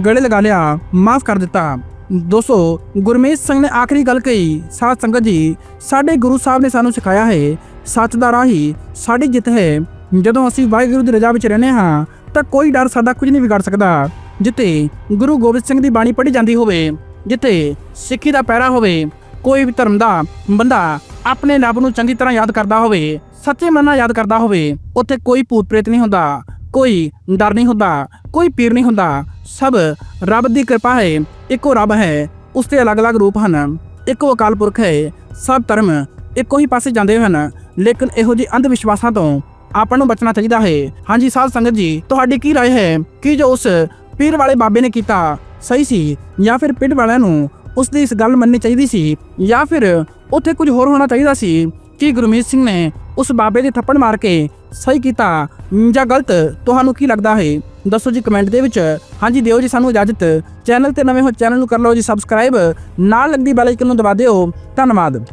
ਗਲੇ ਲਗਾ ਲਿਆ, ਮਾਫ ਕਰ ਦਿੱਤਾ। ਦੋਸਤੋ ਗੁਰਮੇਸ਼ ਸਿੰਘ ਨੇ ਆਖਰੀ ਗੱਲ ਕਹੀ, ਸਾਧ ਸੰਗਤ ਜੀ, ਸਾਡੇ ਗੁਰੂ ਸਾਹਿਬ ਨੇ ਸਾਨੂੰ ਸਿਖਾਇਆ ਹੈ, ਸੱਚ ਦਾ ਰਾਹ ਹੀ ਸਾਡੀ ਜਿੱਤ ਹੈ। ਜਦੋਂ ਅਸੀਂ ਵਾਹਿਗੁਰੂ ਦੀ ਰਜ਼ਾ ਵਿੱਚ ਰਹਿੰਦੇ ਹਾਂ, ਤਾਂ ਕੋਈ ਡਰ ਸਾਡਾ ਕੁਝ ਨਹੀਂ ਵਿਗਾੜ ਸਕਦਾ। ਜਿੱਤੇ ਗੁਰੂ ਗੋਬਿੰਦ ਸਿੰਘ ਦੀ ਬਾਣੀ ਪੜ੍ਹੀ ਜਾਂਦੀ ਹੋਵੇ ਜਿੱਥੇ ਸਿੱਖੀ ਦਾ ਪੈਰਾ ਹੋਵੇ ਕੋਈ ਵੀ ਧਰਮ ਦਾ ਬੰਦਾ ਆਪਣੇ ਰੱਬ ਨੂੰ ਚੰਗੀ ਤਰ੍ਹਾਂ ਯਾਦ ਕਰਦਾ ਹੋਵੇ ਸੱਚੇ ਮਨ ਨਾਲ ਯਾਦ ਕਰਦਾ ਹੋਵੇ ਉੱਥੇ ਕੋਈ ਭੂਤ ਪ੍ਰੇਤ ਨਹੀਂ ਹੁੰਦਾ ਕੋਈ ਡਰ ਨਹੀਂ ਹੁੰਦਾ ਕੋਈ ਪੀਰ ਨਹੀਂ ਹੁੰਦਾ ਸਭ ਰੱਬ ਦੀ ਕਿਰਪਾ ਹੈ ਇੱਕੋ ਰੱਬ ਹੈ ਉਸ ਦੇ ਅਲੱਗ-ਅਲੱਗ ਰੂਪ ਹਨ ਇੱਕੋ ਅਕਾਲ ਪੁਰਖ ਹੈ ਸਭ ਧਰਮ ਇੱਕੋ ਹੀ ਪਾਸੇ ਜਾਂਦੇ ਹਨ ਲੇਕਿਨ ਇਹੋ ਜਿਹੇ ਅੰਧ ਵਿਸ਼ਵਾਸਾਂ ਤੋਂ ਆਪਾਂ ਨੂੰ ਬਚਣਾ ਚਾਹੀਦਾ ਹੈ ਹਾਂਜੀ ਸਾਧ ਸੰਗਤ ਜੀ ਤੁਹਾਡੀ ਕੀ رائے ਹੈ ਕਿ ਜੋ ਉਸ ਪੀਰ ਵਾਲੇ ਬਾਬੇ ਨੇ ਕੀਤਾ ਸਹੀ ਸੀ ਜਾਂ ਫਿਰ ਪਿੰਡ ਵਾਲਿਆਂ ਨੂੰ ਉਸ ਦੀ ਇਸ ਗੱਲ ਮੰਨਣੀ ਚਾਹੀਦੀ ਸੀ ਜਾਂ ਫਿਰ ਉੱਥੇ ਕੁਝ ਹੋਰ ਹੋਣਾ ਚਾਹੀਦਾ ਸੀ ਕਿ ਗੁਰਮੀਤ ਸਿੰਘ ਨੇ ਉਸ ਬਾਬੇ ਦੇ ਥੱਪੜ ਮਾਰ ਕੇ ਸਹੀ ਕੀਤਾ ਜਾਂ ਗਲਤ, ਤੁਹਾਨੂੰ ਕੀ ਲੱਗਦਾ ਹੈ? ਦੱਸੋ ਜੀ ਕਮੈਂਟ ਦੇ ਵਿੱਚ। ਹਾਂਜੀ, ਦਿਓ ਜੀ ਸਾਨੂੰ ਇਜਾਜ਼ਤ। ਚੈਨਲ ਤੇ ਨਵੇਂ ਹੋ ਚੈਨਲ ਨੂੰ ਕਰ ਲਓ ਜੀ ਸਬਸਕ੍ਰਾਈਬ ਨਾਲ ਲੱਗਦੀ ਬੈਲ ਆਈਕਨ ਨੂੰ ਦਬਾ ਦਿਓ। ਧੰਨਵਾਦ।